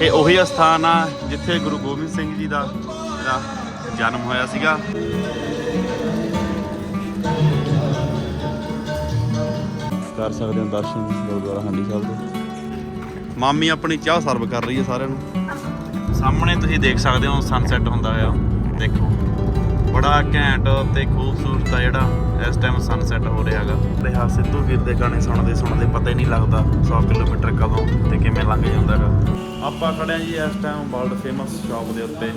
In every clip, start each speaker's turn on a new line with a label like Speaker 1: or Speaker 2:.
Speaker 1: ਇਹ ਉਹੀ ਅਸਥਾਨ ਆ ਜਿੱਥੇ ਗੁਰੂ ਗੋਬਿੰਦ ਸਿੰਘ ਜੀ ਦਾ ਜਿਹੜਾ ਜਨਮ ਹੋਇਆ ਸੀਗਾ। ਕਰ ਸਕਦੇ ਹੋ ਦਰਸ਼ਨ ਗੁਰਦੁਆਰਾ ਹਾਂਡੀ ਸਾਹਿਬ ਦੇ। ਮਾਮੀ ਆਪਣੀ ਚਾਹ ਸਰਵ ਕਰ ਰਹੀ ਹੈ ਸਾਰਿਆਂ ਨੂੰ। ਸਾਹਮਣੇ ਤੁਸੀਂ ਦੇਖ ਸਕਦੇ ਹੋ ਸਨਸੈਟ ਹੁੰਦਾ ਹੋਇਆ। ਦੇਖੋ ਬੜਾ ਘੈਂਟ ਤੇ ਖੂਬਸੂਰਤ ਆ ਜਿਹੜਾ। ਇਸ ਟਾਈਮ ਸਨਸੈਟ ਹੋ ਰਿਹਾ ਹੈਗਾ। ਰਿਹਾ ਸਿੱਧੂ ਵੀਰ ਦੇ ਗਾਣੇ ਸੁਣਦੇ ਸੁਣਦੇ ਪਤਾ ਹੀ ਨਹੀਂ ਲੱਗਦਾ 100 ਕਿਲੋਮੀਟਰ ਕਦੋਂ ਤੇ ਕਿਵੇਂ ਲੰਘ ਜਾਂਦਾ ਹੈਗਾ। ਆਪਾਂ ਖੜੇ ਆ ਜੀ ਇਸ ਟਾਈਮ ਵਰਲਡ ਫੇਮਸ ਸ਼ਾਪ ਦੇ ਉੱਤੇ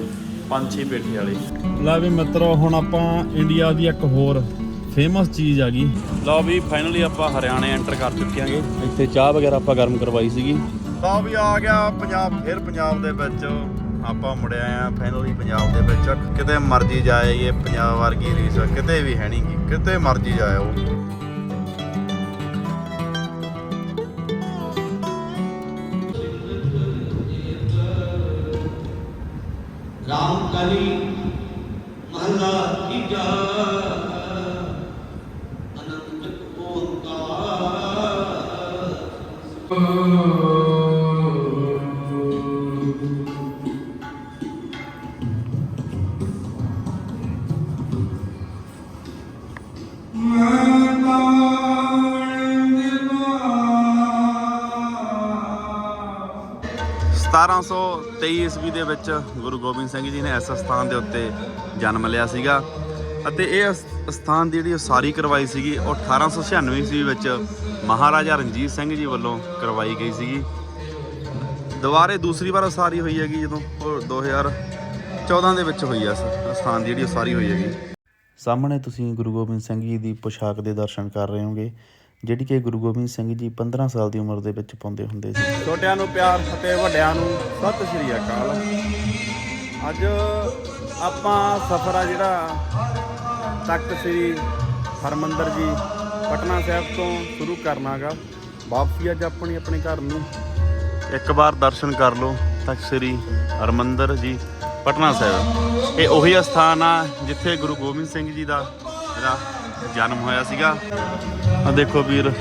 Speaker 1: ਪੰਛੀ ਪੇਠੀ ਵਾਲੀ। ਲੈ ਵੀ ਮਿੱਤਰੋ ਹੁਣ ਆਪਾਂ ਇੰਡੀਆ ਦੀ ਇੱਕ ਹੋਰ ਫੇਮਸ ਚੀਜ਼ ਆ ਗਈ। ਲਓ ਵੀ ਫਾਈਨਲੀ ਆਪਾਂ ਹਰਿਆਣੇ ਐਂਟਰ ਕਰ ਚੁੱਕੇ ਆਂਗੇ ਇੱਥੇ ਚਾਹ ਵਗੈਰਾ ਆਪਾਂ ਗਰਮ ਕਰਵਾਈ ਸੀਗੀ। ਲਓ ਵੀ ਆ ਗਿਆ ਪੰਜਾਬ ਫਿਰ ਪੰਜਾਬ ਦੇ ਵਿੱਚ। ਆਪਾਂ ਮੁੜਿਆ ਆ ਫਾਈਨਲੀ ਪੰਜਾਬ ਦੇ ਵਿੱਚ। ਕਿਤੇ ਮਰਜ਼ੀ ਜਾਏ ਇਹ ਪੰਜਾਬ ਵਰਗੀ ਰੀਸ ਕਿਤੇ ਵੀ ਹੈ ਨਹੀਂ ਕਿਤੇ ਮਰਜ਼ੀ ਜਾਇਓ।
Speaker 2: ਰਾਮਕਲੀ ਮਹਲਾ ਤੀਜਾ ਅਨੰਤ ਓੰਕਾਰ
Speaker 1: 1723 ਈਸਵੀ ਦੇ ਵਿੱਚ ਗੁਰੂ ਗੋਬਿੰਦ ਸਿੰਘ ਜੀ ਨੇ ਇਸ ਸਥਾਨ ਦੇ ਉੱਤੇ ਜਨਮ ਲਿਆ ਸੀਗਾ ਅਤੇ ਇਹ ਅਸ- ਸਥਾਨ ਦੀ ਜਿਹੜੀ ਉਸਾਰੀ ਕਰਵਾਈ ਸੀਗੀ, ਉਹ 1896 ਈਸਵੀ ਵਿੱਚ ਮਹਾਰਾਜਾ ਰਣਜੀਤ ਸਿੰਘ ਜੀ ਵੱਲੋਂ ਕਰਵਾਈ ਗਈ ਸੀਗੀ। ਦੁਬਾਰੇ ਦੂਸਰੀ ਵਾਰ ਉਸਾਰੀ ਹੋਈ ਹੈਗੀ, ਜਦੋਂ ਉਹ 2014 ਦੇ ਵਿੱਚ ਹੋਈ ਆ ਇਸ ਸਥਾਨ ਦੀ ਜਿਹੜੀ ਉਸਾਰੀ ਹੋਈ ਹੈਗੀ। ਸਾਹਮਣੇ ਤੁਸੀਂ ਗੁਰੂ ਗੋਬਿੰਦ ਸਿੰਘ ਜੀ ਦੀ ਪੋਸ਼ਾਕ ਦੇ ਦਰਸ਼ਨ ਕਰ ਰਹੇ ਹੋਗੇ। ਜਿਹੜੀ ਕਿ ਗੁਰੂ ਗੋਬਿੰਦ ਸਿੰਘ ਜੀ 15 ਸਾਲ ਦੀ ਉਮਰ ਦੇ ਵਿੱਚ ਪਾਉਂਦੇ ਹੁੰਦੇ ਸੀ। ਛੋਟਿਆਂ ਨੂੰ ਪਿਆਰ ਅਤੇ ਵੱਡਿਆਂ ਨੂੰ ਸਤਿ ਸ਼੍ਰੀ ਅਕਾਲ। ਅੱਜ ਆਪਾਂ ਸਫ਼ਰ ਆ ਜਿਹੜਾ ਤਖਤ ਸ੍ਰੀ ਹਰਮੰਦਰ ਜੀ ਪਟਨਾ ਸਾਹਿਬ ਤੋਂ ਸ਼ੁਰੂ ਕਰਨਾਗਾ। ਵਾਪਸੀ ਅੱਜ ਆਪਣੀ ਆਪਣੇ ਘਰ ਨੂੰ। ਇੱਕ ਵਾਰ ਦਰਸ਼ਨ ਕਰ ਲਓ ਤਖਤ ਸ੍ਰੀ ਹਰਮੰਦਰ ਜੀ ਪਟਨਾ ਸਾਹਿਬ। ਇਹ ਉਹੀ ਅਸਥਾਨ ਆ ਜਿੱਥੇ ਗੁਰੂ ਗੋਬਿੰਦ ਸਿੰਘ ਜੀ ਦਾ ਜਿਹੜਾ ਜਨਮ ਹੋਇਆ ਸੀਗਾ। ਆ ਦੇਖੋ ਵੀਰ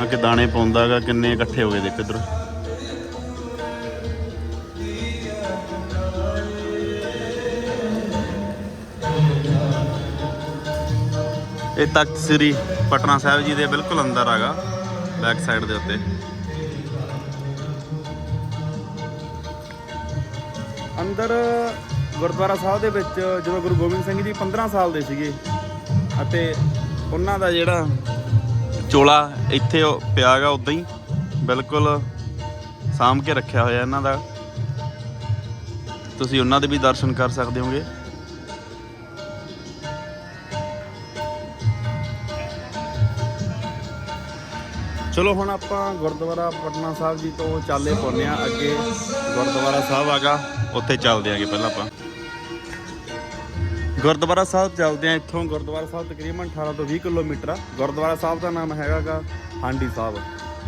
Speaker 1: ਆ ਕਿ ਦਾਣੇ ਪਾਉਂਦਾਗਾ ਕਿੰਨੇ ਇਕੱਠੇ ਹੋ ਗਏ ਦੇਖੋ ਇਧਰ। ਇਹ ਤਖਤ ਸ੍ਰੀ ਪਟਨਾ ਸਾਹਿਬ ਜੀ ਦੇ ਬਿਲਕੁਲ ਅੰਦਰ ਹੈਗਾ ਬੈਕ ਸਾਈਡ ਦੇ ਉੱਤੇ। ਅੰਦਰ ਗੁਰਦੁਆਰਾ ਸਾਹਿਬ ਦੇ ਵਿੱਚ ਜਦੋਂ ਗੁਰੂ ਗੋਬਿੰਦ ਸਿੰਘ ਜੀ 15 ਸਾਲ ਦੇ ਸੀਗੇ, ਅਤੇ ਉਹਨਾਂ ਦਾ ਜਿਹੜਾ ਚੋਲਾ ਇੱਥੇ ਪਿਆਗਾ ਉਦਾਂ ਹੀ ਬਿਲਕੁਲ ਸਾਂਭ ਕੇ ਰੱਖਿਆ ਹੋਇਆ ਇਹਨਾਂ ਦਾ। ਤੁਸੀਂ ਉਹਨਾਂ ਦੇ ਵੀ ਦਰਸ਼ਨ ਕਰ ਸਕਦੇ ਹੋਗੇ। ਚਲੋ ਹੁਣ ਆਪਾਂ ਗੁਰਦੁਆਰਾ ਪਟਨਾ ਸਾਹਿਬ ਜੀ ਤੋਂ ਚਾਲੇ ਪਾਉਂਦੇ ਆ ਅੱਗੇ। ਗੁਰਦੁਆਰਾ ਸਾਹਿਬ ਆਗਾ ਉੱਥੇ ਚੱਲਦੇ ਆਂਗੇ ਪਹਿਲਾਂ ਆਪਾਂ। ਗੁਰਦੁਆਰਾ ਸਾਹਿਬ ਚੱਲਦੇ ਆ ਇੱਥੋਂ ਗੁਰਦੁਆਰਾ ਸਾਹਿਬ ਤਕਰੀਬਨ 18 ਤੋਂ 20 ਕਿਲੋਮੀਟਰ ਆ। ਗੁਰਦੁਆਰਾ ਸਾਹਿਬ ਦਾ ਨਾਮ ਹੈਗਾਗਾ ਹਾਂਡੀ ਸਾਹਿਬ।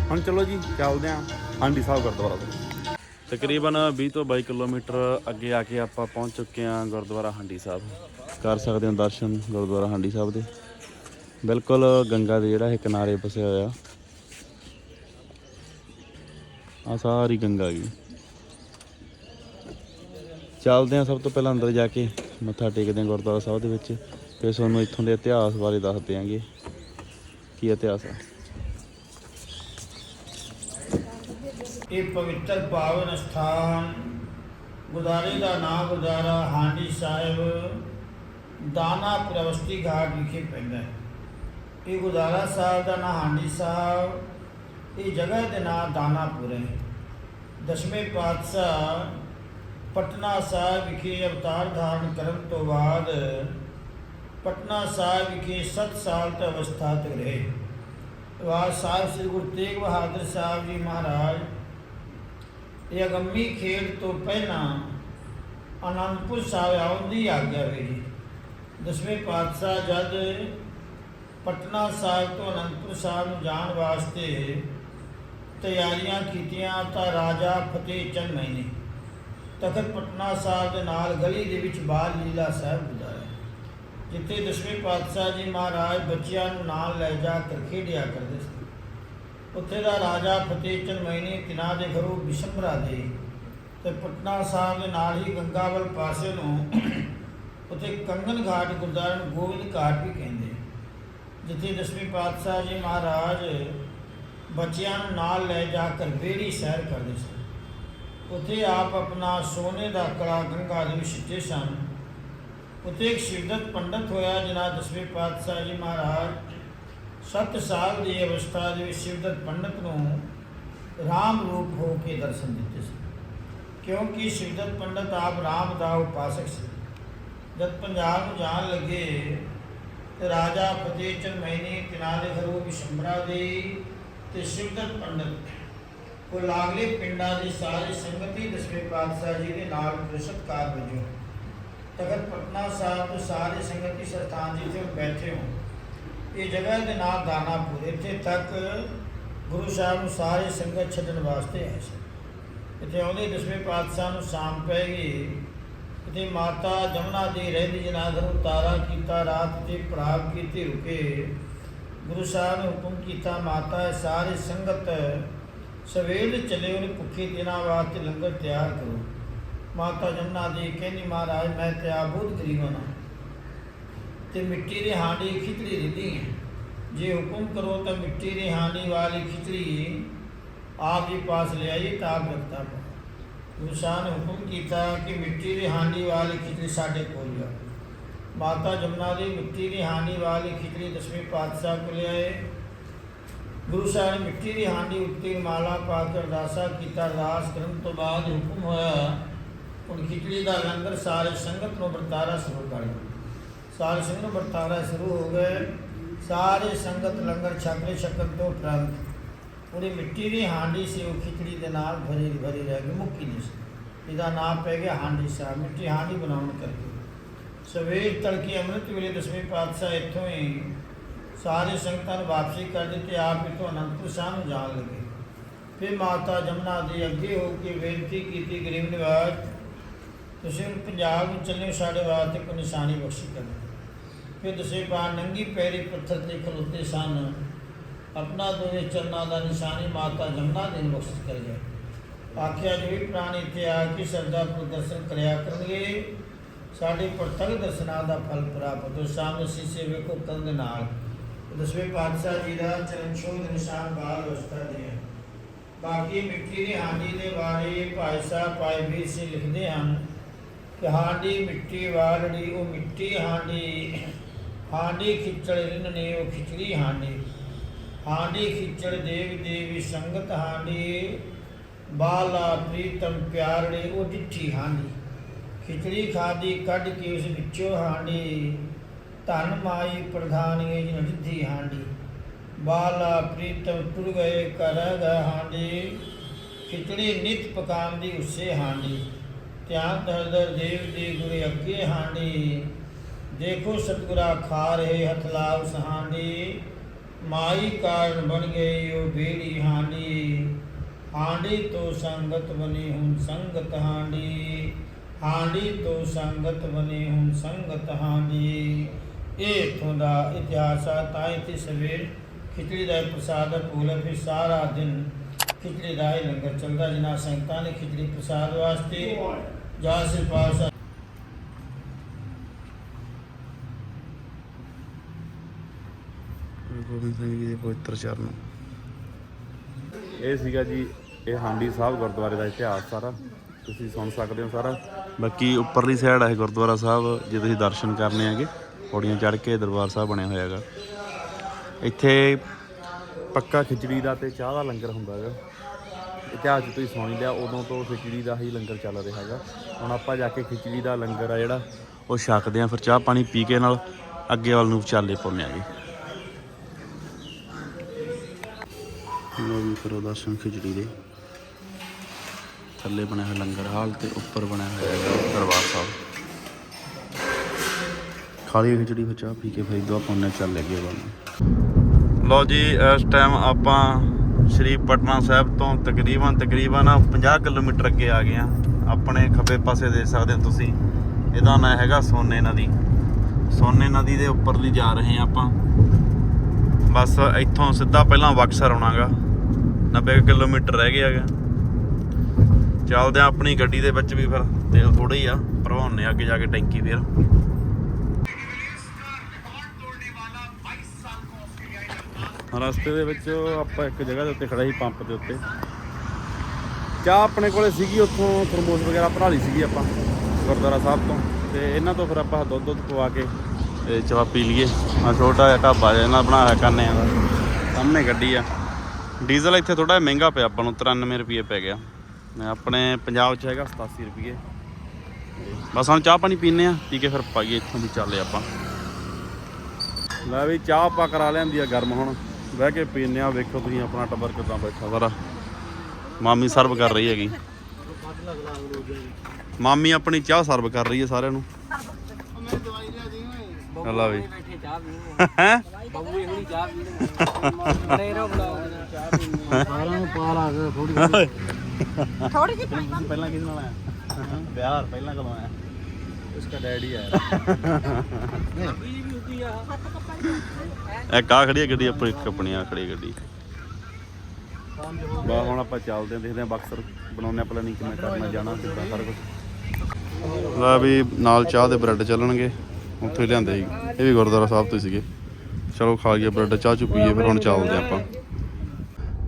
Speaker 1: ਹੁਣ ਚਲੋ ਜੀ, ਚੱਲਦੇ ਆ ਹਾਂਡੀ ਸਾਹਿਬ ਗੁਰਦੁਆਰਾ ਤੋਂ। ਤਕਰੀਬਨ 20 ਤੋਂ 22 ਕਿਲੋਮੀਟਰ ਅੱਗੇ ਆ ਕੇ ਆਪਾਂ ਪਹੁੰਚ ਚੁੱਕੇ ਆ ਗੁਰਦੁਆਰਾ ਹਾਂਡੀ ਸਾਹਿਬ। ਕਰ ਸਕਦੇ ਹੋ ਦਰਸ਼ਨ ਗੁਰਦੁਆਰਾ ਹਾਂਡੀ ਸਾਹਿਬ ਦੇ। ਬਿਲਕੁਲ ਗੰਗਾ ਦੇ ਜਿਹੜਾ ਇਹ ਕਿਨਾਰੇ ਵਸਿਆ ਹੋਇਆ। ਆ ਸਾਰੀ ਗੰਗਾ ਜੀ ਚੱਲਦੇ ਆ ਸਭ ਤੋਂ ਪਹਿਲਾਂ ਅੰਦਰ ਜਾ ਕੇ। ਮੱਥਾ ਟੇਕਦੇ ਆ ਗੁਰਦੁਆਰਾ ਸਾਹਿਬ ਦੇ ਵਿੱਚ। ਫਿਰ ਤੁਹਾਨੂੰ ਇੱਥੋਂ ਦੇ ਇਤਿਹਾਸ ਬਾਰੇ ਦੱਸ ਦਿਆਂਗੇ। ਕੀ ਇਤਿਹਾਸ ਹੈ
Speaker 2: ਇਹ ਪਵਿੱਤਰ ਪਾਵਨ ਸਥਾਨ ਗੁਰਦਾਰੇ ਦਾ ਨਾਮ ਗੁਰਦਾਰਾ ਹਾਂਡੀ ਸਾਹਿਬ, ਦਾਨਾ ਪ੍ਰਵਸਤੀ ਘਾਟ ਵਿਖੇ ਪੈਂਦਾ ਹੈ। ਇਹ ਗੁਰਦਾਰਾ ਸਾਹਿਬ ਦਾ ਨਾਮ ਹਾਂਡੀ ਸਾਹਿਬ, ਇਹ ਜਗ੍ਹਾ ਦੇ ਨਾਮ ਦਾਨਾਪੁਰ ਹੈ। ਦਸ਼ਵੇਂ ਪਾਤਸ਼ਾਹ ਪਟਨਾ ਸਾਹਿਬ ਵਿਖੇ ਅਵਤਾਰ ਧਾਰਨ ਕਰਨ ਤੋਂ ਬਾਅਦ ਪਟਨਾ ਸਾਹਿਬ ਵਿਖੇ 7 ਸਾਲ ਤੱਕ ਅਵਸਥਾ ਤੇ ਰਹੇ। ਵਾਰ ਸਾਹਿਬ ਸ੍ਰੀ ਗੁਰੂ ਤੇਗ ਬਹਾਦਰ ਸਾਹਿਬ ਜੀ ਮਹਾਰਾਜ, ਇਹ ਅਗੰਮੀ ਖੇਡ ਤੋਂ ਪਹਿਲਾਂ ਅਨੰਦਪੁਰ ਸਾਹਿਬ ਆਉਣ ਦੀ ਆਗਿਆ ਹੋਈ ਦਸਵੇਂ ਪਾਤਸ਼ਾਹ ਜਦ ਪਟਨਾ ਸਾਹਿਬ ਤੋਂ ਅਨੰਦਪੁਰ ਸਾਹਿਬ ਨੂੰ ਜਾਣ ਵਾਸਤੇ ਤਿਆਰੀਆਂ ਕੀਤੀਆਂ ਤਾਂ ਰਾਜਾ ਫਤਿਹ ਚੰਦ ਮਹੀਨੇ ਤਖਤ ਪਟਨਾ ਸਾਹਿਬ ਦੇ ਨਾਲ ਗਲੀ ਦੇ ਵਿੱਚ ਬਾਲ ਲੀਲਾ ਸਾਹਿਬ ਗੁਜ਼ਾਰਿਆ ਜਿੱਥੇ ਦਸਵੇਂ ਪਾਤਸ਼ਾਹ ਜੀ ਮਹਾਰਾਜ ਬੱਚਿਆਂ ਨੂੰ ਨਾਲ ਲੈ ਜਾ ਕੇ ਖੇਡਿਆ ਕਰਦੇ ਸੀ। ਉੱਥੇ ਦਾ ਰਾਜਾ ਫਤਿਹ ਚੰਦ ਮਹੀਨੇ ਤਿਨਾ ਦੇ ਘਰੋਂ ਬਿਸ਼ੰਬਰਾ ਦੇ ਤੇ ਪਟਨਾ ਸਾਹਿਬ ਦੇ ਨਾਲ ਹੀ ਗੰਗਾਵਲ ਪਾਸੇ ਨੂੰ ਉੱਥੇ ਕੰਗਨ ਘਾਟ ਗੁਰਦੁਆਰਾ ਨੂੰ ਗੋਬਿੰਦ ਘਾਟ ਵੀ ਕਹਿੰਦੇ ਜਿੱਥੇ ਦਸਵੇਂ ਪਾਤਸ਼ਾਹ ਜੀ ਮਹਾਰਾਜ ਬੱਚਿਆਂ ਨੂੰ ਨਾਲ ਲੈ ਜਾ ਕੇ ਬੇੜੀ ਸੈਰ ਕਰਦੇ ਸਨ ਉੱਥੇ ਆਪ ਆਪਣਾ ਸੋਨੇ ਦਾ ਕੜਾ ਗੰਗਾ ਦੇ ਵਿੱਚ ਸਿੱਟੇ ਸਨ। ਉੱਥੇ ਇੱਕ ਸ਼ਿਵਦਤ ਪੰਡਤ ਹੋਇਆ ਜਿਨ੍ਹਾਂ ਦਸਵੇਂ ਪਾਤਸ਼ਾਹ ਜੀ ਮਹਾਰਾਜ। 7 ਸਾਲ ਦੀ ਅਵਸਥਾ ਦੇ ਵਿੱਚ ਸ਼ਿਵਦਤ ਪੰਡਤ ਨੂੰ ਰਾਮ ਰੂਪ ਹੋ ਕੇ ਦਰਸ਼ਨ ਦਿੱਤੇ ਸਨ ਕਿਉਂਕਿ ਸ਼ਿਵਦਤ ਪੰਡਤ ਆਪ ਰਾਮ ਦਾ ਉਪਾਸਕ ਸੀ। ਜਦ ਪੰਜਾਬ ਨੂੰ ਜਾਣ ਲੱਗੇ, ਤੇ ਰਾਜਾ ਫਤਿਹ ਚੰਦ ਮਹਿਨੀ ਤਿਨਾਂ ਦੇ ਘਰੋਂ ਵਿਸ਼ੰਬਰਾ ਦੇ ਤੇ ਸ਼ਿਵਦਤ ਪੰਡਤ ਕੋ ਲਾਗਲੇ ਪਿੰਡਾਂ ਦੀ ਸਾਰੀ ਸੰਗਤੀ ਦਸਵੇਂ ਪਾਤਸ਼ਾਹ ਜੀ ਦੇ ਨਾਲ ਪੁਰਸਤਕਾਰ ਵਜੋਂ। ਤਖਤ ਪਟਨਾ ਸਾਹਿਬ ਤੋਂ ਸਾਰੇ ਸੰਗਤੀ ਸਥਾਨ ਜੀ 'ਤੇ ਬੈਠੇ ਹੋ ਇਹ ਜਗ੍ਹਾ ਦੇ ਨਾਮ ਦਾਨਾਪੁਰ, ਇੱਥੇ ਤੱਕ ਗੁਰੂ ਸਾਹਿਬ ਨੂੰ ਸਾਰੇ ਸੰਗਤ ਛੱਡਣ ਵਾਸਤੇ ਆਏ ਸੀ। ਇੱਥੇ ਆਉਂਦੇ ਦਸਵੇਂ ਪਾਤਸ਼ਾਹ ਨੂੰ ਸ਼ਾਮ ਪੈ ਗਈ। ਤੇ ਮਾਤਾ ਜਮਨਾ ਦੀ ਰਹਿੰਦੀ ਜਨਾਦਰ ਉਤਾਰਾ ਕੀਤਾ, ਰਾਤ ਤੇ ਪ੍ਰਾਪ ਕੀਤੀ ਰੁਕੇ। ਗੁਰੂ ਸਾਹਿਬ ਨੇ ਹੁਕਮ ਕੀਤਾ, ਮਾਤਾ ਇਹ ਸਾਰੀ ਸੰਗਤ ਸਵੇਰ ਚਲੇ ਉਹਨੇ ਭੁੱਖੇ ਦਿਨਾਂ ਵਾਸਤੇ ਲੰਗਰ ਤਿਆਰ ਕਰੋ। ਮਾਤਾ ਜਮਨਾ ਦੀ ਕਹਿੰਦੀ, ਮਹਾਰਾਜ, ਮੈਂ ਤੇ ਆ ਬਹੁਤ ਗਰੀਬ ਹਾਂ ਤੇ ਮਿੱਟੀ ਦੀ ਹਾਂਡੀ ਖਿਚੜੀ ਦਿੱਤੀ ਹੈ। ਜੇ ਹੁਕਮ ਕਰੋ ਤਾਂ ਮਿੱਟੀ ਦੀ ਹਾਂਡੀ ਵਾਲੀ ਖਿਚੜੀ ਆਪ ਜੀ ਪਾਸ ਲੈ ਤਾਂ ਆਪ ਰਖਤਾ ਪਾਓ ਨੇ ਹੁਕਮ ਕੀਤਾ ਕਿ ਮਿੱਟੀ ਦੀ ਹਾਂਡੀ ਵਾਲੀ ਖਿਚੜੀ ਸਾਡੇ ਕੋਲ ਲਿਆਓ। ਮਾਤਾ ਜਮਨਾ ਦੀ ਮਿੱਟੀ ਦੀ ਹਾਂਡੀ ਵਾਲੀ ਖਿਚੜੀ ਦਸਵੇਂ ਪਾਤਸ਼ਾਹ ਕੋਲ ਲਿਆਏ। ਗੁਰੂ ਸਾਹਿਬ ਨੇ ਮਿੱਟੀ ਦੀ ਹਾਂਡੀ ਉੱਤੇ ਮਾਲਾ ਪਾ ਕੇ ਅਰਦਾਸਾ ਕੀਤਾ। ਅਰਦਾਸ ਕਰਨ ਤੋਂ ਬਾਅਦ ਹੁਕਮ ਹੋਇਆ, ਹੁਣ ਖਿਚੜੀ ਦਾ ਲੰਗਰ ਸਾਰੇ ਸੰਗਤ ਨੂੰ ਵਰਤਾਰਾ ਸ਼ੁਰੂ ਕਰ ਦਿਓ। ਸਾਰੇ ਸੰਗਤ ਨੂੰ ਵਰਤਾਰਾ ਸ਼ੁਰੂ ਹੋ ਗਏ। ਸਾਰੇ ਸੰਗਤ ਲੰਗਰ ਛਕ ਛਕਣ ਤੋਂ ਉਪਰੰਤ ਉਹਦੀ ਮਿੱਟੀ ਦੀ ਹਾਂਡੀ ਸੀ, ਉਹ ਖਿਚੜੀ ਦੇ ਨਾਲ ਭਰੀ ਭਰੀ ਰਹਿ ਗਈ, ਮੁੱਕੀ ਨਹੀਂ ਸੀ। ਇਹਦਾ ਨਾਮ ਪੈ ਗਿਆ ਹਾਂਡੀ ਸਾਹਿਬ। ਮਿੱਟੀ ਹਾਂਡੀ ਬਣਾਉਣ ਕਰਕੇ। ਸਵੇਰ ਤੜਕੇ ਅੰਮ੍ਰਿਤ ਵੇਲੇ ਦਸਵੇਂ ਪਾਤਸ਼ਾਹ ਇੱਥੋਂ ਹੀ ਸਾਰੇ ਸੰਗਤਾਂ ਨੂੰ ਵਾਪਸੀ ਕਰ ਦਿੱਤੇ, ਆਪ ਇੱਥੋਂ ਅਨੰਦਪੁਰ ਸਾਹਿਬ ਨੂੰ ਜਾਣ ਲੱਗੇ। ਫਿਰ ਮਾਤਾ ਜਮਨਾ ਦੇ ਅੱਗੇ ਹੋ ਕੇ ਬੇਨਤੀ ਕੀਤੀ, ਗਰੀਬ ਨਿਵਾਜ, ਤੁਸੀਂ ਪੰਜਾਬ ਨੂੰ ਚੱਲੇ, ਸਾਡੇ ਵਾਸਤੇ ਕੋਈ ਨਿਸ਼ਾਨੀ ਬਖਸ਼ੀ ਕਰੋ। ਫਿਰ ਦਸੇ ਬਾਣ ਨੰਗੀ ਪੈਰੀ ਪੱਥਰ ਤੇ ਖਲੋਤੇ ਸਨ। ਆਪਣਾ ਦੋਵੇਂ ਚਰਨਾਂ ਦਾ ਨਿਸ਼ਾਨੀ ਮਾਤਾ ਜਮਨਾ ਦੇ ਨੂੰ ਬਖਸ਼ਿਸ਼ ਕਰ ਗਏ ਆਖਿਆ, ਜੋ ਵੀ ਪ੍ਰਾਣੀ ਤੇ ਆ ਕੇ ਸਰਦਾ ਪ੍ਰਦਰਸ਼ਨ ਕਰਿਆ ਕਰਨਗੇ, ਸਾਡੇ ਪ੍ਰਤੱਖ ਦਰਸ਼ਨਾਂ ਦਾ ਫਲ ਪ੍ਰਾਪਤ ਹੋ, ਸਾਹਮਣੇ ਸੀਸੇ ਵੇਖੋ ਕੰਧ ਦੇ ਨਾਲ। ਦਸਵੇਂ ਪਾਤਸ਼ਾਹ ਜੀ ਦਾ ਚਰਨ ਛੋਹ ਨਿਸ਼ਾਨ ਬਾਲ ਅਵਸਥਾ ਦੇ ਹੈ ਬਾਕੀ ਮਿੱਟੀ ਦੀ ਹਾਂਡੀ ਦੇ ਬਾਰੇ ਭਾਈ ਸਾਹਿਬ, ਭਾਈ ਵੀਰ ਸਿੰਘ ਲਿਖਦੇ ਹਨ ਕਿ ਹਾਂਡੀ ਮਿੱਟੀ ਵਾਲੜੀ ਉਹ ਮਿੱਟੀ ਹਾਂਡੀ ਹਾਂਡੀ ਖਿੱਚੜ ਰਿੰਨ ਨੇ ਉਹ ਖਿਚੜੀ ਹਾਂਡੀ। ਹਾਂਡੀ ਖਿੱਚੜ ਦੇਵ ਦੇਵੀ ਸੰਗਤ ਹਾਂਡੀ, ਬਾਲਾ ਪ੍ਰੀਤਮ ਪਿਆਰੜੇ ਉਹ ਡਿੱਠੀ ਹਾਂਡੀ। ਖਿਚੜੀ ਖਾਦੀ ਕੱਢ ਕੇ ਉਸ ਵਿੱਚੋਂ ਹਾਂਡੀ ਧਨ ਮਾਈ ਪ੍ਰਧਾਨੀਏ ਜੀ ਰਿੱਧੀ ਹਾਂਡੀ। ਬਾਲਾ ਪ੍ਰੀਤਮ ਤੁਰ ਗਏ ਕਰ ਗਏ ਹਾਂਡੀ। ਖਿਚੜੀ ਨਿਤ ਪਕਾਮ ਦੀ ਉਸੇ ਹਾਂਡੀ। ਧਿਆਨ ਦਰਦਰ ਦੇਵ ਦੀ ਗੁਰੇ ਅੱਗੇ ਹਾਂਡੀ। ਦੇਖੋ ਸਤਗੁਰਾ ਖਾ ਰਹੇ ਹੱਥ ਲਾਲ ਸਹਾਂਡੀ। ਮਾਈ ਕਾਰਨ ਬਣ ਗਈ ਉਹ ਬੇੜੀ ਹਾਂਡੀ। ਹਾਂਡੀ ਤੋਂ ਸੰਗਤ ਬਣੀ ਹੁਣ ਸੰਗਤ ਹਾਂਡੀ। ਹਾਂਡੀ ਤੋਂ ਸੰਗਤ ਬਣੀ ਹੁਣ ਸੰਗਤ ਹਾਂਡੀ। ਇਹ ਇੱਥੋਂ ਦਾ ਇਤਿਹਾਸ ਆ ਤਾਂ ਇੱਥੇ ਸਵੇਰ ਖਿਚੜੀ ਦਾ ਪ੍ਰਸਾਦ ਭੂਲ ਫਿਰ ਸਾਰਾ ਦਿਨ ਖਿਚੜੀ ਦਾ ਹੀ ਲੰਗਰ ਚੱਲਦਾ ਜਿਨ੍ਹਾਂ ਸੰਗਤਾਂ ਨੇ ਖਿਚੜੀ ਪ੍ਰਸਾਦ ਵਾਸਤੇ ਜਾਂ ਸੇ ਪਾਸ
Speaker 1: ਗੁਰੂ ਗੋਬਿੰਦ ਸਿੰਘ ਜੀ ਦੇ ਪਵਿੱਤਰ ਚਰਨ। ਇਹ ਸੀਗਾ ਜੀ ਇਹ ਹਾਂਡੀ ਸਾਹਿਬ ਗੁਰਦੁਆਰੇ ਦਾ ਇਤਿਹਾਸ ਸਾਰਾ। ਤੁਸੀਂ ਸੁਣ ਸਕਦੇ ਹੋ ਸਾਰਾ। ਬਾਕੀ ਉੱਪਰਲੀ ਸਾਈਡ ਹੈ ਗੁਰਦੁਆਰਾ ਸਾਹਿਬ ਜੇ ਤੁਸੀਂ ਦਰਸ਼ਨ ਕਰਨੇ ਹੈਗੇ। ਪੌੜੀਆਂ ਚੜ੍ਹ ਕੇ ਦਰਬਾਰ ਸਾਹਿਬ ਬਣਿਆ ਹੋਇਆ ਹੈਗਾ। ਇੱਥੇ ਪੱਕਾ ਖਿਚੜੀ ਦਾ ਤੇ ਚਾਹ ਦਾ ਲੰਗਰ ਹੁੰਦਾ ਹੈਗਾ। ਇਤਿਹਾਸ 'ਚ ਤੁਸੀਂ ਸੁਣ ਲਿਆ, ਉਦੋਂ ਤੋਂ ਖਿਚੜੀ ਦਾ ਹੀ ਲੰਗਰ ਚੱਲ ਰਿਹਾ ਹੈਗਾ। ਹੁਣ ਆਪਾਂ ਜਾ ਕੇ ਖਿਚੜੀ ਦਾ ਲੰਗਰ ਆ ਜਿਹੜਾ, ਉਹ ਛਕਦੇ ਆਂ ਫਿਰ ਚਾਹ ਪਾਣੀ ਪੀ ਕੇ ਨਾਲ ਅੱਗੇ ਵੱਲ ਨੂੰ ਚਾਲੇ ਪਾਉਂਦੇ ਆਂਗੇ ਲੋ ਵੀ ਕਰੋ ਦਰਸ਼ਨ ਖਿਚੜੀ ਦੇ। ਥੱਲੇ ਬਣਿਆ ਹੋਇਆ ਲੰਗਰ, ਹਾਲ ਤੇ ਉੱਪਰ ਬਣਿਆ ਹੋਇਆ ਹੈਗਾ ਦਰਬਾਰ ਸਾਹਿਬ। ਖਾਲੀ ਖਿਚੜੀ ਫਿਰ ਚਾਹ ਪੀ ਕੇ ਫਿਰ ਦੋ ਪਾਉਂਦੇ ਚੱਲ ਅੱਗੇ ਵੱਲ ਨੂੰ। ਲਓ ਜੀ, ਇਸ ਟਾਈਮ ਆਪਾਂ ਸ਼੍ਰੀ ਪਟਨਾ ਸਾਹਿਬ ਤੋਂ ਤਕਰੀਬਨ ਤਕਰੀਬਨ 50 ਕਿਲੋਮੀਟਰ ਅੱਗੇ ਆ ਗਏ ਆ ਆਪਣੇ ਖੱਬੇ ਪਾਸੇ ਦੇਖ ਸਕਦੇ ਹੋ ਤੁਸੀਂ। ਇਹਦਾ ਨਾਂ ਹੈਗਾ ਸੋਨੇ ਨਦੀ। ਸੋਨੇ ਨਦੀ ਦੇ ਉੱਪਰ ਲਈ ਜਾ ਰਹੇ ਆ ਆਪਾਂ। ਬਸ ਇੱਥੋਂ ਸਿੱਧਾ ਪਹਿਲਾਂ ਬਕਸਰ ਆਉਣਾਗਾ। 90 ਕਿਲੋਮੀਟਰ ਰਹਿ ਗਿਆ ਹੈਗਾ। ਚੱਲਦੇ ਆ ਆਪਣੀ ਗੱਡੀ ਦੇ ਵਿੱਚ ਵੀ ਫਿਰ। ਤੇਲ ਥੋੜਾ ਹੀ ਆ ਭਰਵਾਉਣੇ ਆ ਅੱਗੇ ਜਾ ਕੇ ਟੈਂਕੀ ਫਿਰ। ਰਸਤੇ ਦੇ ਵਿੱਚ ਆਪਾਂ ਇੱਕ ਜਗ੍ਹਾ ਦੇ ਉੱਤੇ ਖੜਾ ਸੀ, ਪੰਪ ਦੇ ਉੱਤੇ। ਚਾਹ ਆਪਣੇ ਕੋਲੇ ਸੀਗੀ, ਉੱਥੋਂ ਥਰਮੋਸ ਵਗੈਰਾ ਭਰਾ ਲਈ ਸੀਗੀ ਆਪਾਂ, ਗੁਰਦੁਆਰਾ ਸਾਹਿਬ ਤੋਂ। ਤੇ ਇਹਨਾਂ ਤੋਂ ਫਿਰ ਆਪਾਂ ਦੁੱਧ ਦੁੱਧ ਪਵਾ ਕੇ ਤੇ ਚਾਹ ਪੀ ਲਈਏ। ਆ ਛੋਟਾ ਜਿਹਾ ਢਾਬਾ ਜਿਹਾ ਇਹਨਾਂ ਬਣਾਇਆ ਕਰਨੇ ਆ ਸਾਹਮਣੇ ਗੱਡੀ ਆ। ਡੀਜ਼ਲ ਇੱਥੇ ਥੋੜਾ ਜਿਹਾ ਮਹਿੰਗਾ ਪਿਆ, ਆਪਾਂ ਨੂੰ 93 ਰੁਪਏ ਪੈ ਗਿਆ। ਆਪਣੇ ਪੰਜਾਬ 'ਚ ਹੈਗਾ 87 ਰੁਪਏ ਬਸ ਹੁਣ ਚਾਹ ਪਾਣੀ ਪੀਨੇ ਆ ਪੀ ਕੇ ਫਿਰ ਪਾਈਏ ਇੱਥੋਂ ਦੀ ਚੱਲੇ ਆਪਾਂ। ਲੈ ਵੀ ਚਾਹ ਆਪਾਂ ਕਰਾ ਲਿਆਂਦੀ ਆ ਗਰਮ ਹੁਣ। ਬਹਿ ਕੇ ਪੀਨੇ ਆ ਵੇਖੋ ਤੁਸੀਂ ਆਪਣਾ ਟੱਬਰ ਕਿਦਾਂ ਬੈਠਾ ਸਾਰਾ। ਮਾਮੀ ਸਰਵ ਕਰ ਰਹੀ ਹੈਗੀ। ਮਾਮੀ ਆਪਣੀ ਚਾਹ ਸਰਵ ਕਰ ਰਹੀ ਹੈ ਸਾਰਿਆਂ ਨੂੰ। ਅੱਲਾ ਵੀ।
Speaker 3: ਬੈਠੇ ਚਾਹ ਪੀਣੀ
Speaker 1: ਹੈ?
Speaker 3: ਬਾਬੂ ਇਹੋ ਚਾਹ ਪੀਣੀ ਬੜੇ ਰੋ ਬਲਾਉ ਚਾਹ ਪੀਣੀ ਸਾਰਿਆਂ ਨੂੰ ਪਾ ਲਾ ਕੇ ਥੋੜੀ
Speaker 4: ਥੋੜੀ ਜਿਹੀ ਪਾਈ
Speaker 1: ਪਹਿਲਾਂ ਕਿਹਦੇ ਨਾਲ ਆਇਆ? ਬਿਹਾਰ ਪਹਿਲਾਂ ਕਦੋਂ ਆਇਆ?
Speaker 3: ਉਸਕਾ ਡੈਡੀ ਆਇਆ। ਵੀ ਵੀ
Speaker 1: ਖੜੀ ਹੈ ਗੱਡੀ ਆਪਣੀ ਆਪਣੀ ਆ ਖੜੀ ਗੱਡੀ। ਬਾ ਹੁਣ ਆਪਾਂ ਚੱਲਦੇ ਹਾਂ, ਦੇਖਦੇ ਹਾਂ ਬਕਸਰ ਬਣਾਉਣੇ ਪਲਾਨਿੰਗ ਕਿਵੇਂ ਕਰਨਾ, ਜਾਣਾ, ਕਿੱਦਾਂ, ਸਾਰਾ ਕੁਝ ਲਾ ਵੀ ਨਾਲ ਚਾਹ ਦੇ ਬ੍ਰੈਡ ਚੱਲਣਗੇ, ਉੱਥੇ ਲਿਆਂਦੇ ਸੀ। ਇਹ ਵੀ ਗੁਰਦੁਆਰਾ ਸਾਹਿਬ ਤੋਂ ਸੀਗੇ। ਚਲੋ ਖਾ ਲਈਏ ਬ੍ਰੈਡ, ਚਾਹ ਚੁ ਪੀਏ ਫਿਰ ਹੁਣ ਚੱਲਦੇ ਹਾਂ ਆਪਾਂ।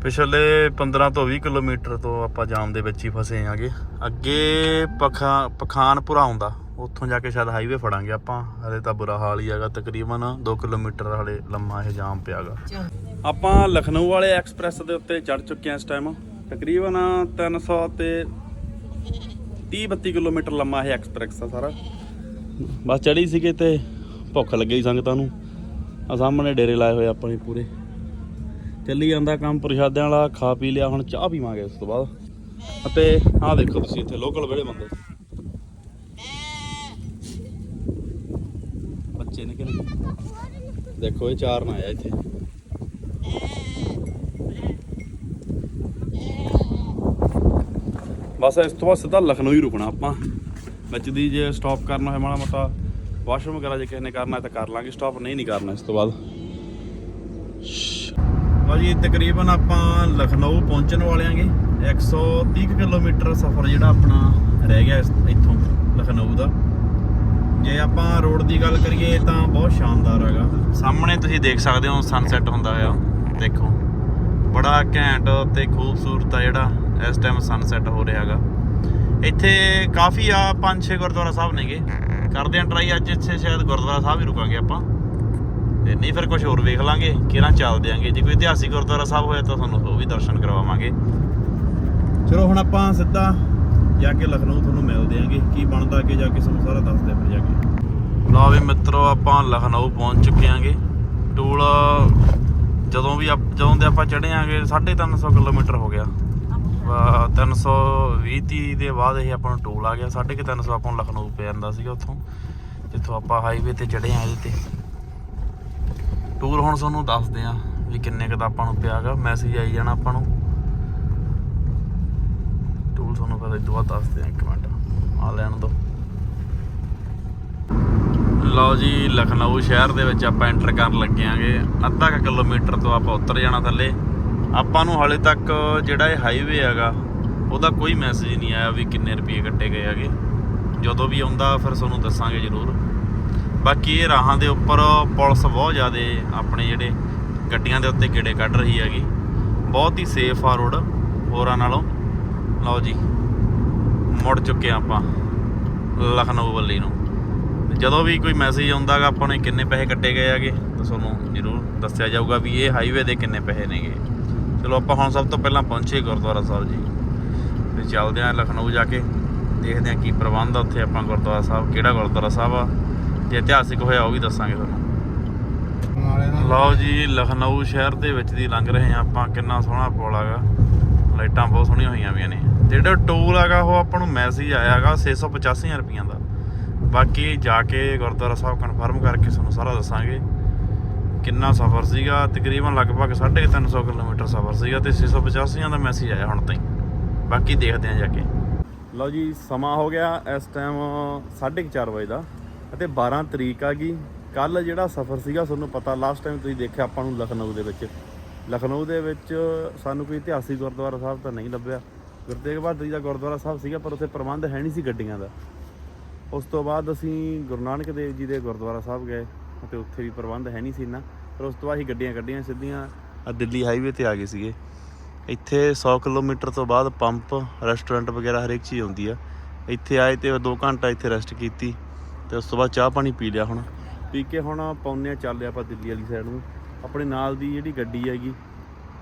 Speaker 1: ਪਿਛਲੇ 15 ਤੋਂ 20 ਕਿਲੋਮੀਟਰ ਤੋਂ ਆਪਾਂ ਜਾਮ ਦੇ ਵਿੱਚ ਹੀ ਫਸੇ ਆਂਗੇ ਅੱਗੇ ਪਖਾ, ਪਖਾਨਪੁਰਾ ਆਉਂਦਾ। ਉੱਥੋਂ ਜਾ ਕੇ ਸ਼ਾਇਦ ਹਾਈਵੇ ਫੜਾਂਗੇ ਆਪਾਂ। ਹਲੇ ਤਾਂ ਬੁਰਾ ਹਾਲ ਹੀ ਹੈਗਾ, ਤਕਰੀਬਨ 2 ਕਿਲੋਮੀਟਰ ਹਲੇ ਲੰਮਾ ਇਹ ਜਾਮ ਪਿਆਗਾ। ਆਪਾਂ ਲਖਨਊ ਵਾਲੇ ਐਕਸਪ੍ਰੈਸ ਦੇ ਉੱਤੇ ਚੜ ਚੁੱਕੇ ਹਾਂ ਇਸ ਟਾਈਮ ਤਕਰੀਬਨ 300 ਤੇ 30 32 ਕਿਲੋਮੀਟਰ ਲੰਮਾ ਇਹ ਐਕਸਪ੍ਰੈਸ ਆ ਸਾਰਾ। ਬਸ ਚੜੀ ਸੀਗੇ ਤੇ ਭੁੱਖ ਲੱਗੀ ਸੰਗਤਾਂ ਨੂੰ। ਆ ਸਾਹਮਣੇ ਡੇਰੇ ਲਾਏ ਹੋਏ ਆਪਾਂ ਪੂਰੇ। ਚੱਲੀ ਜਾਂਦਾ ਕੰਮ ਪ੍ਰਸ਼ਾਦਿਆਂ ਵਾਲਾ, ਖਾ ਪੀ ਲਿਆ, ਹੁਣ ਚਾਹ ਪੀਵਾਂਗੇ ਉਸ ਤੋਂ ਬਾਅਦ। ਅਤੇ ਆਹ ਦੇਖੋ ਤੁਸੀਂ ਇੱਥੇ ਲੋਕਲ ਵਿਹੜੇ ਬੰਦੇ। ਬੱਚੇ ਨੇ ਦੇਖੋ ਇਹ ਚਾਰ ਆਇਆ ਇੱਥੇ। ਬਸ ਇਸ ਤੋਂ ਬਾਅਦ ਸਿੱਧਾ ਲਖਨਊ ਹੀ ਰੁਕਣਾ ਆਪਾਂ। ਵਿੱਚ ਦੀ ਜੇ ਸਟਾਪ ਕਰਨਾ ਹੋਏ ਮਾੜਾ ਮੋਟਾ ਵਾਸ਼ਰੂਮ ਵਗੈਰਾ ਜੇ ਕਿਸੇ ਨੇ ਕਰਨਾ ਤਾਂ ਕਰ ਲਾਂਗੇ। ਸਟਾਪ ਨਹੀਂ ਨਹੀਂ ਕਰਨਾ ਇਸ ਤੋਂ ਬਾਅਦ। ਭਾਜੀ ਤਕਰੀਬਨ ਆਪਾਂ ਲਖਨਊ ਪਹੁੰਚਣ ਵਾਲੇ ਆਂਗੇ। 130 ਕੁ ਕਿਲੋਮੀਟਰ ਸਫ਼ਰ ਜਿਹੜਾ ਆਪਣਾ ਰਹਿ ਗਿਆ ਇੱਥੋਂ ਲਖਨਊ ਦਾ। ਜੇ ਆਪਾਂ ਰੋਡ ਦੀ ਗੱਲ ਕਰੀਏ ਤਾਂ ਬਹੁਤ ਸ਼ਾਨਦਾਰ ਹੈਗਾ। ਸਾਹਮਣੇ ਤੁਸੀਂ ਦੇਖ ਸਕਦੇ ਹੋ ਸਨਸੈਟ ਹੁੰਦਾ ਹੋਇਆ। ਦੇਖੋ, ਬੜਾ ਘੈਂਟ ਤੇ ਖੂਬਸੂਰਤ ਆ ਜਿਹੜਾ ਇਸ ਟਾਈਮ ਸਨਸੈਟ ਹੋ ਰਿਹਾ ਹੈਗਾ। ਇੱਥੇ ਕਾਫੀ ਆ, ਪੰਜ ਛੇ ਗੁਰਦੁਆਰਾ ਸਾਹਿਬ ਨੇਗੇ। ਕਰਦੇ ਆਂ ਟਰਾਈ ਅੱਜ ਇੱਥੇ ਸ਼ਾਇਦ ਗੁਰਦੁਆਰਾ ਸਾਹਿਬ ਹੀ ਰੁਕਾਂਗੇ ਆਪਾਂ। ਤੇ ਨਹੀਂ ਫਿਰ ਕੁਝ ਹੋਰ ਵੇਖ ਲਾਂਗੇ ਕਿਹੜਾ ਚੱਲਦੇ ਆਂਗੇ ਜੇ ਕੋਈ ਇਤਿਹਾਸਿਕ ਗੁਰਦੁਆਰਾ ਸਾਹਿਬ ਹੋਇਆ ਤਾਂ ਤੁਹਾਨੂੰ ਉਹ ਵੀ ਦਰਸ਼ਨ ਕਰਵਾਵਾਂਗੇ। ਚਲੋ ਹੁਣ ਆਪਾਂ ਸਿੱਧਾ ਜਾ ਕੇ ਲਖਨਊ ਤੁਹਾਨੂੰ ਮਿਲਦੇ ਆਂਗੇ। ਕੀ ਜਾ ਕੇ ਤੁਹਾਨੂੰ ਸਾਰਾ ਦੱਸਦੇ ਫਿਰ ਜਾ ਕੇ। ਲਓ ਵੀ ਮਿੱਤਰੋ ਆਪਾਂ ਲਖਨਊ ਪਹੁੰਚ ਚੁੱਕੇ ਆਂਗੇ ਟੂਲ ਜਦੋਂ ਵੀ ਜਦੋਂ ਦੇ ਆਪਾਂ ਚੜ੍ਹੇ ਆਂਗੇ 350 ਕਿਲੋਮੀਟਰ ਹੋ ਗਿਆ। 320 30 ਦੇ ਬਾਅਦ ਇਹ ਆਪਾਂ ਨੂੰ ਟੂਲ ਆ ਗਿਆ। 350 ਆਪਾਂ ਨੂੰ ਲਖਨਊ ਪੈ ਜਾਂਦਾ ਸੀਗਾ ਉੱਥੋਂ ਜਿੱਥੋਂ ਆਪਾਂ ਹਾਈਵੇ ਤੇ ਚੜ੍ਹੇ ਆਂ ਇਹਦੇ ਤੇ। ਟੂਰ ਹੁਣ ਤੁਹਾਨੂੰ ਦੱਸਦੇ ਆ ਵੀ ਕਿੰਨੇ ਕੁ ਦਾ ਆਪਾਂ ਨੂੰ ਪਿਆਗਾ। ਮੈਸੇਜ ਆਈ ਜਾਣਾ ਆਪਾਂ ਨੂੰ। ਟੂਲ ਤੁਹਾਨੂੰ ਫਿਰ ਇਦੋਂ ਬਾਅਦ ਦੱਸਦੇ ਆ ਇੱਕ ਮਿੰਟ। ਆ ਲੈਣ ਦੋ ਲਓ ਜੀ, ਲਖਨਊ ਸ਼ਹਿਰ ਦੇ ਵਿੱਚ ਆਪਾਂ ਐਂਟਰ ਕਰਨ ਲੱਗੇ ਆਂਗੇ। ਅੱਧਾ ਕੁ ਕਿਲੋਮੀਟਰ ਤੋਂ ਆਪਾਂ ਉੱਤਰ ਜਾਣਾ ਥੱਲੇ। ਆਪਾਂ ਨੂੰ ਹਾਲੇ ਤੱਕ ਜਿਹੜਾ ਇਹ ਹਾਈਵੇ ਹੈਗਾ, ਉਹਦਾ ਕੋਈ ਮੈਸੇਜ ਨਹੀਂ ਆਇਆ ਵੀ ਕਿੰਨੇ ਰੁਪਏ ਕੱਟੇ ਗਏ ਹੈਗੇ। ਜਦੋਂ ਵੀ ਆਉਂਦਾ, ਫਿਰ ਤੁਹਾਨੂੰ ਦੱਸਾਂਗੇ ਜ਼ਰੂਰ। ਬਾਕੀ ਇਹ ਰਾਹਾਂ ਦੇ ਉੱਪਰ ਪੁਲਿਸ ਬਹੁਤ ਜ਼ਿਆਦਾ ਆਪਣੇ ਜਿਹੜੇ ਗੱਡੀਆਂ ਦੇ ਉੱਤੇ ਗੇੜੇ ਕੱਢ ਰਹੀ ਹੈਗੀ। ਬਹੁਤ ਹੀ ਸੇਫ ਆ ਰੋਡ ਹੋਰਾਂ ਨਾਲੋਂ। ਲਓ ਜੀ, ਮੁੜ ਚੁੱਕੇ ਹਾਂ ਆਪਾਂ, ਲਖਨਊ ਵੱਲੀ ਨੂੰ। ਤੇ ਜਦੋਂ ਵੀ ਕੋਈ ਮੈਸੇਜ ਆਉਂਦਾਗਾ ਆਪਾਂ ਨੇ ਕਿੰਨੇ ਪੈਸੇ ਕੱਟੇ ਗਏ ਹੈਗੇ, ਤਾਂ ਤੁਹਾਨੂੰ ਜ਼ਰੂਰ ਦੱਸਿਆ ਜਾਊਗਾ ਵੀ ਇਹ ਹਾਈਵੇ ਦੇ ਕਿੰਨੇ ਪੈਸੇ ਨੇਗੇ। ਚਲੋ ਆਪਾਂ ਹੁਣ ਸਭ ਤੋਂ ਪਹਿਲਾਂ ਪਹੁੰਚੇ ਗੁਰਦੁਆਰਾ ਸਾਹਿਬ ਜੀ। ਤੇ ਚੱਲਦੇ ਆਂ ਲਖਨਊ ਜਾ ਕੇ, ਦੇਖਦੇ ਆਂ ਕੀ ਪ੍ਰਬੰਧ ਆ ਉੱਥੇ ਆਪਾਂ ਗੁਰਦੁਆਰਾ ਸਾਹਿਬ, ਕਿਹੜਾ ਗੁਰਦੁਆਰਾ ਸਾਹਿਬ ਆ। ਜੇ ਇਤਿਹਾਸਿਕ ਹੋਇਆ ਉਹ ਵੀ ਦੱਸਾਂਗੇ ਤੁਹਾਨੂੰ। ਲਓ ਜੀ, ਲਖਨਊ ਸ਼ਹਿਰ ਦੇ ਵਿੱਚ ਦੀ ਲੰਘ ਰਹੇ ਆ ਆਪਾਂ, ਕਿੰਨਾ ਸੋਹਣਾ ਪੁਲ ਹੈਗਾ। ਲਾਈਟਾਂ ਬਹੁਤ ਸੋਹਣੀਆਂ ਹੋਈਆਂ ਵੀਆਂ ਨੇ। ਤੇ ਜਿਹੜਾ ਟੋਲ ਹੈਗਾ, ਉਹ ਆਪਾਂ ਨੂੰ ਮੈਸੇਜ ਆਇਆ ਹੈਗਾ 685 ਰੁਪਈਆਂ ਦਾ। ਬਾਕੀ ਜਾ ਕੇ ਗੁਰਦੁਆਰਾ ਸਾਹਿਬ ਕਨਫਰਮ ਕਰਕੇ ਤੁਹਾਨੂੰ ਸਾਰਾ ਦੱਸਾਂਗੇ। ਕਿੰਨਾ ਸਫ਼ਰ ਸੀਗਾ? ਤਕਰੀਬਨ ਲਗਭਗ 350 ਕਿਲੋਮੀਟਰ ਸਫ਼ਰ ਸੀਗਾ ਤੇ 685 ਦਾ ਮੈਸੇਜ ਆਇਆ ਹੁਣ ਤਾਈਂ। ਬਾਕੀ ਦੇਖਦੇ ਆਂ ਜਾ ਕੇ। ਲਓ ਜੀ, ਸਮਾਂ ਹੋ ਗਿਆ ਇਸ ਟਾਈਮ 4:30 ਵਜੇ ਦਾ ਅਤੇ 12 ਤਰੀਕ ਆ ਗਈ। ਕੱਲ ਜਿਹੜਾ ਸਫ਼ਰ ਸੀਗਾ, ਤੁਹਾਨੂੰ ਪਤਾ ਲਾਸਟ ਟਾਈਮ ਤੁਸੀਂ ਦੇਖਿਆ ਆਪਾਂ ਨੂੰ ਲਖਨਊ ਦੇ ਵਿੱਚ। ਲਖਨਊ ਦੇ ਵਿੱਚ ਸਾਨੂੰ ਕੋਈ ਇਤਿਹਾਸਿਕ ਗੁਰਦੁਆਰਾ ਸਾਹਿਬ ਤਾਂ ਨਹੀਂ ਲੱਭਿਆ। ਗੁਰੂ ਤੇਗ ਬਹਾਦਰ ਜੀ ਦਾ ਗੁਰਦੁਆਰਾ ਸਾਹਿਬ ਸੀਗਾ, ਪਰ ਉੱਥੇ ਪ੍ਰਬੰਧ ਹੈ ਨਹੀਂ ਸੀ ਗੱਡੀਆਂ ਦਾ। ਉਸ ਤੋਂ ਬਾਅਦ ਅਸੀਂ ਗੁਰੂ ਨਾਨਕ ਦੇਵ ਜੀ ਦੇ ਗੁਰਦੁਆਰਾ ਸਾਹਿਬ ਗਏ ਅਤੇ ਉੱਥੇ ਵੀ ਪ੍ਰਬੰਧ ਹੈ ਨਹੀਂ ਸੀ ਇੰਨਾ ਪਰ ਉਸ ਤੋਂ ਬਾਅਦ ਅਸੀਂ ਗੱਡੀਆਂ ਕੱਢੀਆਂ ਸਿੱਧੀਆਂ। ਆਹ ਦਿੱਲੀ ਹਾਈਵੇ ਤੇ ਆ ਗਏ ਸੀਗੇ। ਇੱਥੇ 100 ਕਿਲੋਮੀਟਰ ਤੋਂ ਬਾਅਦ ਪੰਪ ਰੈਸਟੋਰੈਂਟ ਵਗੈਰਾ ਹਰੇਕ ਚੀਜ਼ ਆਉਂਦੀ ਆ। ਇੱਥੇ ਆਏ ਤੇ 2 ਘੰਟਾ ਇੱਥੇ ਰੈਸਟ ਕੀਤੀ ਤੇ ਉਸ ਤੋਂ ਬਾਅਦ ਚਾਹ ਪਾਣੀ ਪੀ ਲਿਆ ਹੁਣ। ਪੀ ਕੇ ਹੁਣ ਪੌਨੇ ਚੱਲਦੇ ਆਪਾਂ ਦਿੱਲੀ ਵਾਲੀ ਸਾਈਡ ਨੂੰ। ਆਪਣੇ ਨਾਲ ਦੀ ਜਿਹੜੀ ਗੱਡੀ ਹੈਗੀ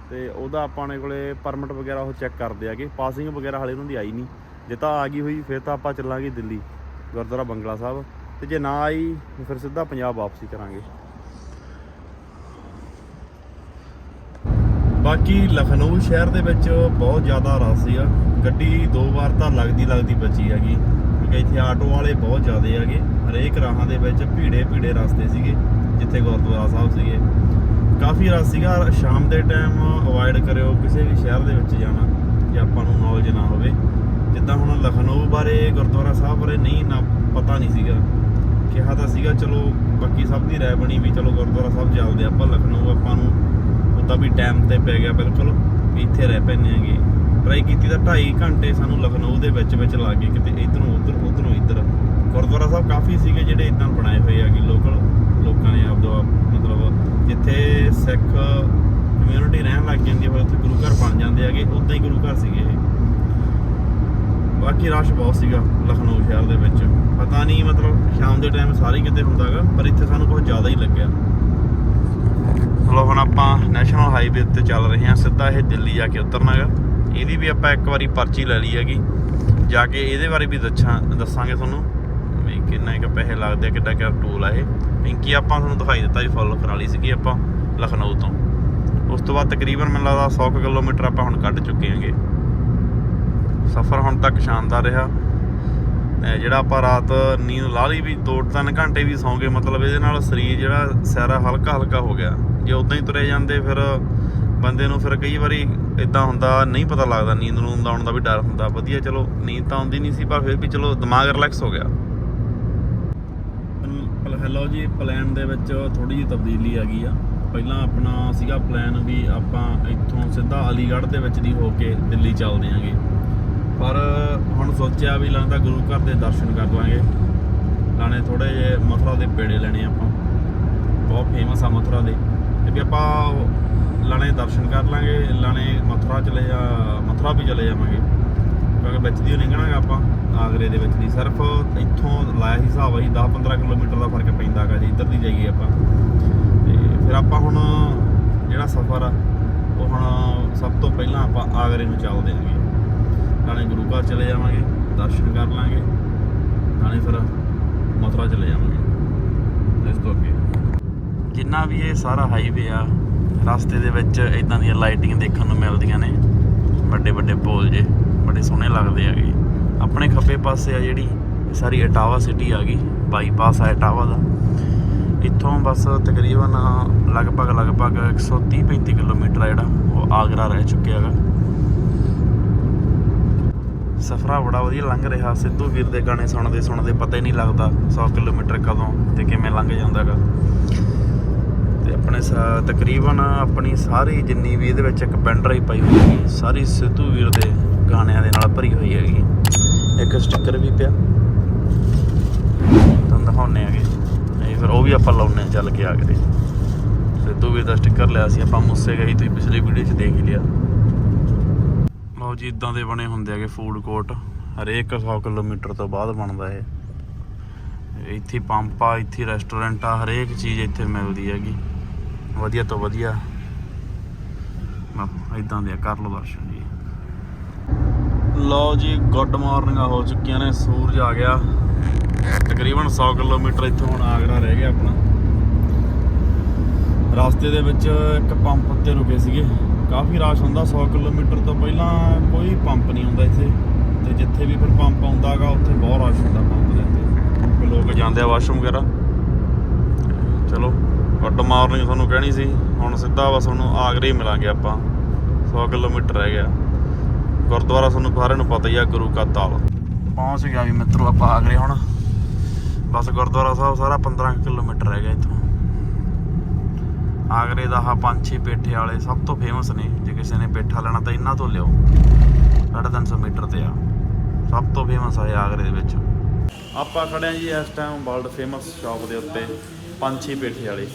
Speaker 1: ਤੇ ਉਹਦਾ ਆਪਾਂ ਨੇ ਕੋਲੇ ਪਰਮਿਟ ਵਗੈਰਾ ਉਹ ਚੈੱਕ ਕਰਦੇ ਆਗੇ ਪਾਸਿੰਗ ਵਗੈਰਾ ਹਾਲੇ ਉਹਨਾਂ ਦੀ ਆਈ ਨਹੀਂ। ਜੇ ਤਾਂ ਆ ਗਈ ਹੋਈ ਫਿਰ ਤਾਂ ਆਪਾਂ ਚੱਲਾਂਗੇ ਦਿੱਲੀ। ਗੁਰਦੁਆਰਾ ਬੰਗਲਾ ਸਾਹਿਬ। ਤੇ ਜੇ ਨਾ ਆਈ ਫਿਰ ਸਿੱਧਾ ਪੰਜਾਬ ਵਾਪਸੀ ਕਰਾਂਗੇ। ਬਾਕੀ ਲਖਨਊ ਸ਼ਹਿਰ ਦੇ ਵਿੱਚ ਬਹੁਤ ਜ਼ਿਆਦਾ ਰਸ਼ ਸੀਗਾ। ਗੱਡੀ ਦੋ ਵਾਰ ਤਾਂ ਲੱਗਦੀ ਲੱਗਦੀ ਬਚੀ ਹੈਗੀ। ਕਿਉਂਕਿ ਇੱਥੇ ਆਟੋ ਵਾਲੇ ਬਹੁਤ ਜ਼ਿਆਦੇ ਹੈਗੇ। ਹਰੇਕ ਰਾਹਾਂ ਦੇ ਵਿੱਚ ਭੀੜੇ ਭੀੜੇ ਰਸਤੇ ਸੀਗੇ, ਜਿੱਥੇ ਗੁਰਦੁਆਰਾ ਸਾਹਿਬ ਸੀਗੇ। ਕਾਫੀ ਰਸ਼ ਸੀਗਾ। ਸ਼ਾਮ ਦੇ ਟਾਈਮ ਅਵੋਇਡ ਕਰਿਓ ਕਿਸੇ ਵੀ ਸ਼ਹਿਰ ਦੇ ਵਿੱਚ ਜਾਣਾ ਕਿ ਆਪਾਂ ਨੂੰ ਨੌਲੇਜ ਨਾ ਹੋਵੇ। ਜਿੱਦਾਂ ਹੁਣ ਲਖਨਊ ਬਾਰੇ, ਗੁਰਦੁਆਰਾ ਸਾਹਿਬ ਬਾਰੇ ਨਹੀਂ ਨਾ ਪਤਾ ਨਹੀਂ ਸੀਗਾ। ਕਿਹਾ ਤਾਂ ਸੀਗਾ, ਚਲੋ ਬਾਕੀ ਸਭ ਦੀ ਰਾਏ ਬਣੀ ਵੀ ਚਲੋ ਗੁਰਦੁਆਰਾ ਸਾਹਿਬ ਚੱਲਦੇ ਆਪਾਂ ਲਖਨਊ, ਆਪਾਂ ਨੂੰ ਉਹਦਾ ਵੀ ਟਾਈਮ ਤੇ ਪੈ ਗਿਆ ਬਿਲਕੁਲ, ਵੀ ਇੱਥੇ ਰਹਿ ਪੈਨੇ ਆਂਗੇ ਟਰਾਈ ਕੀਤੀ ਤਾਂ 2.5 ਘੰਟੇ ਸਾਨੂੰ ਲਖਨਊ ਦੇ ਵਿੱਚ ਵਿੱਚ ਲੱਗ ਗਏ ਕਿਤੇ ਇਧਰੋਂ, ਉਧਰ, ਉਧਰੋਂ ਇੱਧਰ। ਗੁਰਦੁਆਰਾ ਸਾਹਿਬ ਕਾਫੀ ਸੀਗੇ ਜਿਹੜੇ ਇਦਾਂ ਬਣਾਏ ਹੋਏ ਆਗੇ ਲੋਕਲ ਲੋਕਾਂ ਨੇ ਆਪ ਆਪਦਾ, ਮਤਲਬ ਜਿੱਥੇ ਸਿੱਖ ਕਮਿਊਨਿਟੀ ਰਹਿਣ ਲੱਗ ਜਾਂਦੀ ਹੈ ਫਿਰ ਉੱਥੇ ਗੁਰੂ ਘਰ ਬਣ ਜਾਂਦੇ ਹੈਗੇ, ਉਦਾਂ ਹੀ ਗੁਰੂ ਘਰ ਸੀਗੇ ਇਹ। ਬਾਕੀ ਰਸ਼ ਬਹੁਤ ਸੀਗਾ ਲਖਨਊ ਸ਼ਹਿਰ ਦੇ ਵਿੱਚ। ਪਤਾ ਨਹੀਂ ਮਤਲਬ ਸ਼ਾਮ ਦੇ ਟਾਈਮ ਸਾਰੇ ਕਿਤੇ ਹੁੰਦਾਗਾ ਪਰ ਇੱਥੇ ਸਾਨੂੰ ਕੁਝ ਜ਼ਿਆਦਾ ਹੀ ਲੱਗਿਆ। ਚਲੋ ਹੁਣ ਆਪਾਂ ਨੈਸ਼ਨਲ ਹਾਈਵੇ ਉੱਤੇ ਚੱਲ ਰਹੇ ਹਾਂ, ਸਿੱਧਾ ਇਹ ਦਿੱਲੀ ਜਾ ਕੇ ਉਤਰਨਾਗਾ ਇਹਦੀ ਵੀ ਆਪਾਂ ਇੱਕ ਵਾਰੀ ਪਰਚੀ ਲੈ ਲਈ ਹੈਗੀ। ਜਾ ਕੇ ਇਹਦੇ ਬਾਰੇ ਵੀ ਦੱਸਾਂ, ਦੱਸਾਂਗੇ ਤੁਹਾਨੂੰ ਵੀ ਕਿੰਨਾ ਕੁ ਪੈਸੇ ਲੱਗਦੇ ਆ, ਕਿੱਡਾ ਕਿਆ ਟੂਲ ਆ ਇਹ। ਪਿੰਕੀ, ਆਪਾਂ ਤੁਹਾਨੂੰ ਦਿਖਾਈ ਦਿੱਤਾ ਵੀ ਫੁੱਲ ਕਰਾ ਲਈ ਸੀਗੀ ਆਪਾਂ ਲਖਨਊ ਤੋਂ। ਉਸ ਤੋਂ ਬਾਅਦ ਤਕਰੀਬਨ ਮੈਨੂੰ ਲੱਗਦਾ 100 ਕੁ ਕਿਲੋਮੀਟਰ ਆਪਾਂ ਹੁਣ ਕੱਢ ਚੁੱਕੇ ਹਾਂਗੇ। ਸਫ਼ਰ ਹੁਣ ਤੱਕ ਸ਼ਾਨਦਾਰ ਰਿਹਾ। ਤੇ ਜਿਹੜਾ ਆਪਾਂ ਰਾਤ ਨੀਂਦ ਲਾ ਲਈ ਵੀ 2-3 ਘੰਟੇ ਵੀ ਸੌਂ ਗਏ, ਮਤਲਬ ਇਹਦੇ ਨਾਲ ਸਰੀਰ ਜਿਹੜਾ ਸਾਰਾ ਹਲਕਾ ਹਲਕਾ ਹੋ ਗਿਆ। ਜੇ ਉਦਾਂ ਹੀ ਤੁਰੇ ਜਾਂਦੇ ਫਿਰ ਬੰਦੇ ਨੂੰ ਫਿਰ ਕਈ ਵਾਰੀ ਇਦਾਂ ਹੁੰਦਾ, ਨਹੀਂ ਪਤਾ ਲੱਗਦਾ ਨੀਂਦ ਨੂੰ ਆਉਣ ਦਾ ਵੀ ਡਰ ਹੁੰਦਾ। ਵਧੀਆ ਚਲੋ, ਨੀਂਦ ਤਾਂ ਆਉਂਦੀ ਨਹੀਂ ਸੀ, ਪਰ ਫਿਰ ਵੀ ਚਲੋ ਦਿਮਾਗ ਰਿਲੈਕਸ ਹੋ ਗਿਆ। ਹੈਲੋ ਜੀ ਪਲਾਨ ਦੇ ਵਿੱਚ ਥੋੜੀ ਜਿਹੀ ਤਬਦੀਲੀ ਆ ਗਈ ਆ। ਪਹਿਲਾਂ ਆਪਣਾ ਸੀਗਾ ਪਲਾਨ ਵੀ ਆਪਾਂ ਇੱਥੋਂ ਸਿੱਧਾ ਅਲੀਗੜ੍ਹ ਦੇ ਵਿੱਚ ਦੀ ਹੋ ਕੇ ਦਿੱਲੀ ਚੱਲਦੇ ਆਂਗੇ। ਪਰ ਹੁਣ ਸੋਚਿਆ ਵੀ ਲੱਗਦਾ ਗੁਰੂ ਘਰ ਦੇ ਦਰਸ਼ਨ ਕਰ ਲਾਂਗੇ ਲਾਣੇ ਥੋੜੇ ਜੇ ਮਥੁਰਾ ਦੇ ਪੇੜੇ ਲੈਣੇ ਆਪਾਂ। ਬਹੁਤ ਫੇਮਸ ਆ ਮਥੁਰਾ ਦੇ। ਤੇ ਵੀ ਆਪਾਂ ਲਾਣੇ ਦਰਸ਼ਨ ਕਰ ਲਾਂਗੇ, ਲਾਣੇ ਮਥੁਰਾ ਚਲੇ ਜਾ ਮਥੁਰਾ ਵੀ ਚਲੇ ਜਾਵਾਂਗੇ। ਕਿਉਂਕਿ ਵਿੱਚ ਦੀ ਲੰਘਣਾਗਾ ਆਪਾਂ, ਆਗਰੇ ਦੇ ਵਿੱਚ ਦੀ। ਸਿਰਫ ਇੱਥੋਂ ਲਾਇਆ ਸੀ ਹਿਸਾਬ ਆਹੀ 10-15 ਕਿਲੋਮੀਟਰ ਦਾ ਫ਼ਰਕ ਪੈਂਦਾ ਪੈਂਦਾਗਾ ਜੀ, ਇੱਧਰ ਦੀ ਜਾਈਏ ਆਪਾਂ। ਤੇ ਫਿਰ ਆਪਾਂ ਹੁਣ ਜਿਹੜਾ ਸਫ਼ਰ ਆ, ਉਹ ਹੁਣ ਸਭ ਤੋਂ ਪਹਿਲਾਂ ਆਪਾਂ ਆਗਰੇ ਨੂੰ ਚੱਲਦੇ ਆਂਗੇ। ਨਾਲੇ ਗੁਰੂ ਘਰ ਚਲੇ ਜਾਵਾਂਗੇ, ਦਰਸ਼ਨ ਕਰ ਲਾਂਗੇ, ਨਾਲੇ ਫਿਰ ਮਥੁਰਾ ਚਲੇ ਜਾਵਾਂਗੇ। ਇਸ ਤੋਂ ਅੱਗੇ। ਜਿੰਨਾ ਵੀ ਇਹ ਸਾਰਾ ਹਾਈਵੇ ਆ, ਰਸਤੇ ਦੇ ਵਿੱਚ ਇਦਾਂ ਦੀਆਂ ਲਾਈਟਿੰਗ ਦੇਖਣ ਨੂੰ ਮਿਲਦੀਆਂ ਨੇ, ਵੱਡੇ ਵੱਡੇ ਪੋਲ ਜੇ, ਬੜੇ ਸੋਹਣੇ ਲੱਗਦੇ ਹੈਗੇ। ਆਪਣੇ ਖੱਬੇ ਪਾਸੇ ਆ ਜਿਹੜੀ ਸਾਰੀ ਇਟਾਵਾ ਸਿਟੀ ਆ ਗਈ ਬਾਈਪਾਸ ਆ ਇਟਾਵਾ ਦਾ। ਇੱਥੋਂ ਬਸ ਤਕਰੀਬਨ ਲਗਭਗ ਲਗਭਗ 130 35 ਕਿਲੋਮੀਟਰ ਆ ਜਿਹੜਾ, ਉਹ ਆਗਰਾ ਰਹਿ ਚੁੱਕਿਆ ਹੈਗਾ। ਸਫਰਾ ਬੜਾ ਵਧੀਆ ਲੰਘ ਰਿਹਾ। ਸਿੱਧੂ ਵੀਰ ਦੇ ਗਾਣੇ ਸੁਣਦੇ ਸੁਣਦੇ ਪਤਾ ਹੀ ਨਹੀਂ ਲੱਗਦਾ 100 ਕਿਲੋਮੀਟਰ ਕਦੋਂ ਤੇ ਕਿਵੇਂ ਲੰਘ ਜਾਂਦਾਗਾ। ਤੇ ਆਪਣੇ ਸਾ- ਤਕਰੀਬਨ ਆਪਣੀ ਸਾਰੀ ਜਿੰਨੀ ਵੀ ਇਹਦੇ ਵਿੱਚ ਇੱਕ ਪੈਨ ਡਰਾਈਵ ਪਾਈ ਹੋਈ ਹੈਗੀ, ਸਾਰੀ ਸਿੱਧੂ ਵੀਰ ਦੇ ਗਾਣਿਆਂ ਦੇ ਨਾਲ ਭਰੀ ਹੋਈ ਹੈਗੀ। ਇੱਕ ਸਟicker ਵੀ ਪਿਆ। ਤੁਹਾਨੂੰ ਦਿਖਾਉਣੇ ਹੈਗੇ ਇਹ ਫਿਰ ਉਹ ਵੀ ਆਪਾਂ ਲਾਉਣੇ ਚੱਲ ਕੇ ਆ ਆਗਰੇ ਸਿੱਧੂ ਵੀਰ ਦਾ ਸਟicker ਲਿਆ ਸੀ, ਆਪਾਂ ਮੁੱਸੇ ਗਈ ਤੁਸੀਂ ਪਿਛਲੀ ਵੀਡੀਓ 'ਚ ਦੇਖ ਹੀ ਲਿਆ। ਲਓ ਜੀ ਇਦਾਂ ਦੇ ਬਣੇ ਹੁੰਦੇ ਹੈਗੇ ਫੂਡ ਕੋਰਟ ਹਰੇਕ 100 ਕਿਲੋਮੀਟਰ ਤੋਂ ਬਾਅਦ ਬਣਦਾ ਇਹ। ਇੱਥੇ ਪੰਪ ਆ ਇੱਥੇ ਰੈਸਟੋਰੈਂਟ ਆ ਹਰੇਕ ਚੀਜ਼ ਇੱਥੇ ਮਿਲਦੀ ਹੈਗੀ। ਵਧੀਆ ਤੋਂ ਵਧੀਆ। ਇਦਾਂ ਦੇ ਆ, ਕਰ ਲਓ ਦਰਸ਼ਨ ਜੀ। ਲਓ ਜੀ ਗੁੱਡ ਮਾਰਨਿੰਗ ਹੋ ਚੁੱਕੀਆਂ ਨੇ ਸੂਰਜ ਆ ਗਿਆ। ਤਕਰੀਬਨ 100 ਕਿਲੋਮੀਟਰ ਇੱਥੋਂ ਹੁਣ ਆਗਰਾ ਰਹਿ ਗਿਆ ਆਪਣਾ। ਰਸਤੇ ਦੇ ਵਿੱਚ ਇੱਕ ਪੰਪ ਉੱਤੇ ਰੁਕੇ ਸੀਗੇ। ਕਾਫੀ ਰਸ਼ ਹੁੰਦਾ 100 ਕਿਲੋਮੀਟਰ ਤੋਂ ਪਹਿਲਾਂ ਕੋਈ ਪੰਪ ਨਹੀਂ ਹੁੰਦਾ ਇੱਥੇ। ਤੇ ਜਿੱਥੇ ਵੀ ਫਿਰ ਪੰਪ ਆਉਂਦਾਗਾ, ਉੱਥੇ ਬਹੁਤ ਰਸ਼ ਹੁੰਦਾ ਪੰਪ ਦੇ ਉੱਤੇ। ਲੋਕ ਜਾਂਦੇ ਆ ਵਾਸ਼ਰੂਮ ਵਗੈਰਾ। ਚਲੋ ਗੁੱਡ ਮਾਰਨਿੰਗ ਤੁਹਾਨੂੰ ਕਹਿਣੀ ਸੀ। ਹੁਣ ਸਿੱਧਾ ਬਸ ਤੁਹਾਨੂੰ ਆਗਰੇ ਹੀ ਮਿਲਾਂਗੇ ਆਪਾਂ। 100 ਕਿਲੋਮੀਟਰ ਰਹਿ ਗਿਆ। ਗੁਰਦੁਆਰਾ ਤੁਹਾਨੂੰ ਸਾਰਿਆਂ ਨੂੰ ਪਤਾ ਹੀ ਆ, ਗੁਰੂ ਕਾ ਤਾਲ। ਪਹੁੰਚ ਗਿਆ ਵੀ ਮਿੱਤਰੋ ਆਪਾਂ ਆਗਰੇ ਹੁਣ। ਬਸ ਗੁਰਦੁਆਰਾ ਸਾਹਿਬ ਸਾਰਾ 15 ਕੁ ਕਿਲੋਮੀਟਰ ਰਹਿ ਗਿਆ ਇੱਥੋਂ। ਆਗਰੇ ਦਾ ਆਹ ਪੰਜ ਛੇ ਪੇਠੇ ਵਾਲੇ ਸਭ ਤੋਂ ਫੇਮਸ ਨੇ। ਜੇ ਕਿਸੇ ਨੇ ਪੇਠਾ ਲੈਣਾ ਤਾਂ ਇਹਨਾਂ ਤੋਂ ਲਿਓ। 350 ਮੀਟਰ ਤੇ ਆ। ਸਭ ਤੋਂ ਫੇਮਸ ਆ ਇਹ ਆਗਰੇ ਦੇ ਵਿੱਚ। ਆਪਾਂ ਖੜੇ ਆ ਜੀ ਇਸ ਟਾਈਮ ਵਰਲਡ ਫੇਮਸ ਸ਼ਾਪ ਦੇ ਉੱਤੇ ਪੰਛੀ ਪੇਠੇ ਵਾਲੇ।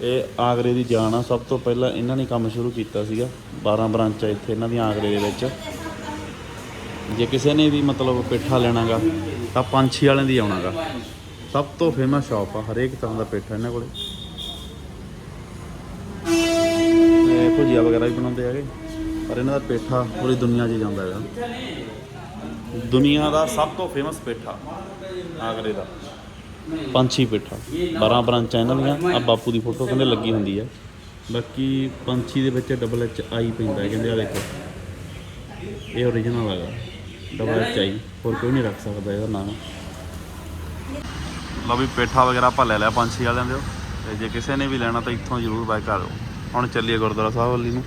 Speaker 1: ਇਹ ਆਗਰੇ ਦੀ ਜਾਨ ਆ। ਸਭ ਤੋਂ ਪਹਿਲਾਂ ਇਹਨਾਂ ਨੇ ਕੰਮ ਸ਼ੁਰੂ ਕੀਤਾ ਸੀਗਾ। 12 ਬ੍ਰਾਂਚਾਂ ਇੱਥੇ ਇਹਨਾਂ ਦੀਆਂ ਆਗਰੇ ਦੇ ਵਿੱਚ। ਜੇ ਕਿਸੇ ਨੇ ਵੀ ਮਤਲਬ ਪੇਠਾ ਲੈਣਾਗਾ, ਤਾਂ ਪੰਛੀ ਵਾਲਿਆਂ ਦੀ ਆਉਣਾਗਾ। ਸਭ ਤੋਂ ਫੇਮਸ ਸ਼ਾਪ ਆ। ਹਰੇਕ ਤਰ੍ਹਾਂ ਦਾ ਪੇਠਾ ਇਹਨਾਂ ਕੋਲੇ ਇਹ ਭੁਜੀਆ ਵਗੈਰਾ ਵੀ ਬਣਾਉਂਦੇ ਹੈਗੇ। ਪਰ ਇਹਨਾਂ ਦਾ ਪੇਠਾ ਪੂਰੀ ਦੁਨੀਆ 'ਚ ਜਾਂਦਾ ਹੈਗਾ। ਦੁਨੀਆ ਦਾ ਸਭ ਤੋਂ ਫੇਮਸ ਪੇਠਾ ਆਗਰੇ ਦਾ। ਪੰਛੀ ਪੇਠਾ। 12 ਬ੍ਰਾਂਚਾਂ ਇਹਨਾਂ ਦੀਆਂ ਆ ਬਾਪੂ ਦੀ ਫੋਟੋ ਕਹਿੰਦੇ ਲੱਗੀ ਹੁੰਦੀ ਹੈ ਬਾਕੀ ਪੰਛੀ ਦੇ ਵਿੱਚ ਡਬਲ ਐਚ ਆਈ ਪੈਂਦਾ ਕਹਿੰਦੇ ਆ ਦੇਖੋ। ਇਹ ਓਰੀਜਨਲ ਹੈਗਾ। ਡਬਲ ਐਚ ਆਈ ਹੋਰ ਕੋਈ ਨਹੀਂ ਰੱਖ ਸਕਦਾ ਇਹਦਾ ਨਾਮ। ਲਓ ਵੀ ਪੇਠਾ ਵਗੈਰਾ ਆਪਾਂ ਲੈ ਲਿਆ ਪੰਛੀ ਵਾਲਿਆਂ ਦੇ ਤੇ ਜੇ ਕਿਸੇ ਨੇ ਵੀ ਲੈਣਾ ਤਾਂ ਇੱਥੋਂ ਜ਼ਰੂਰ ਬਾਈ ਕਰ ਹੁਣ ਚੱਲੀਏ ਗੁਰਦੁਆਰਾ ਸਾਹਿਬ ਵੱਲੀ ਨੂੰ।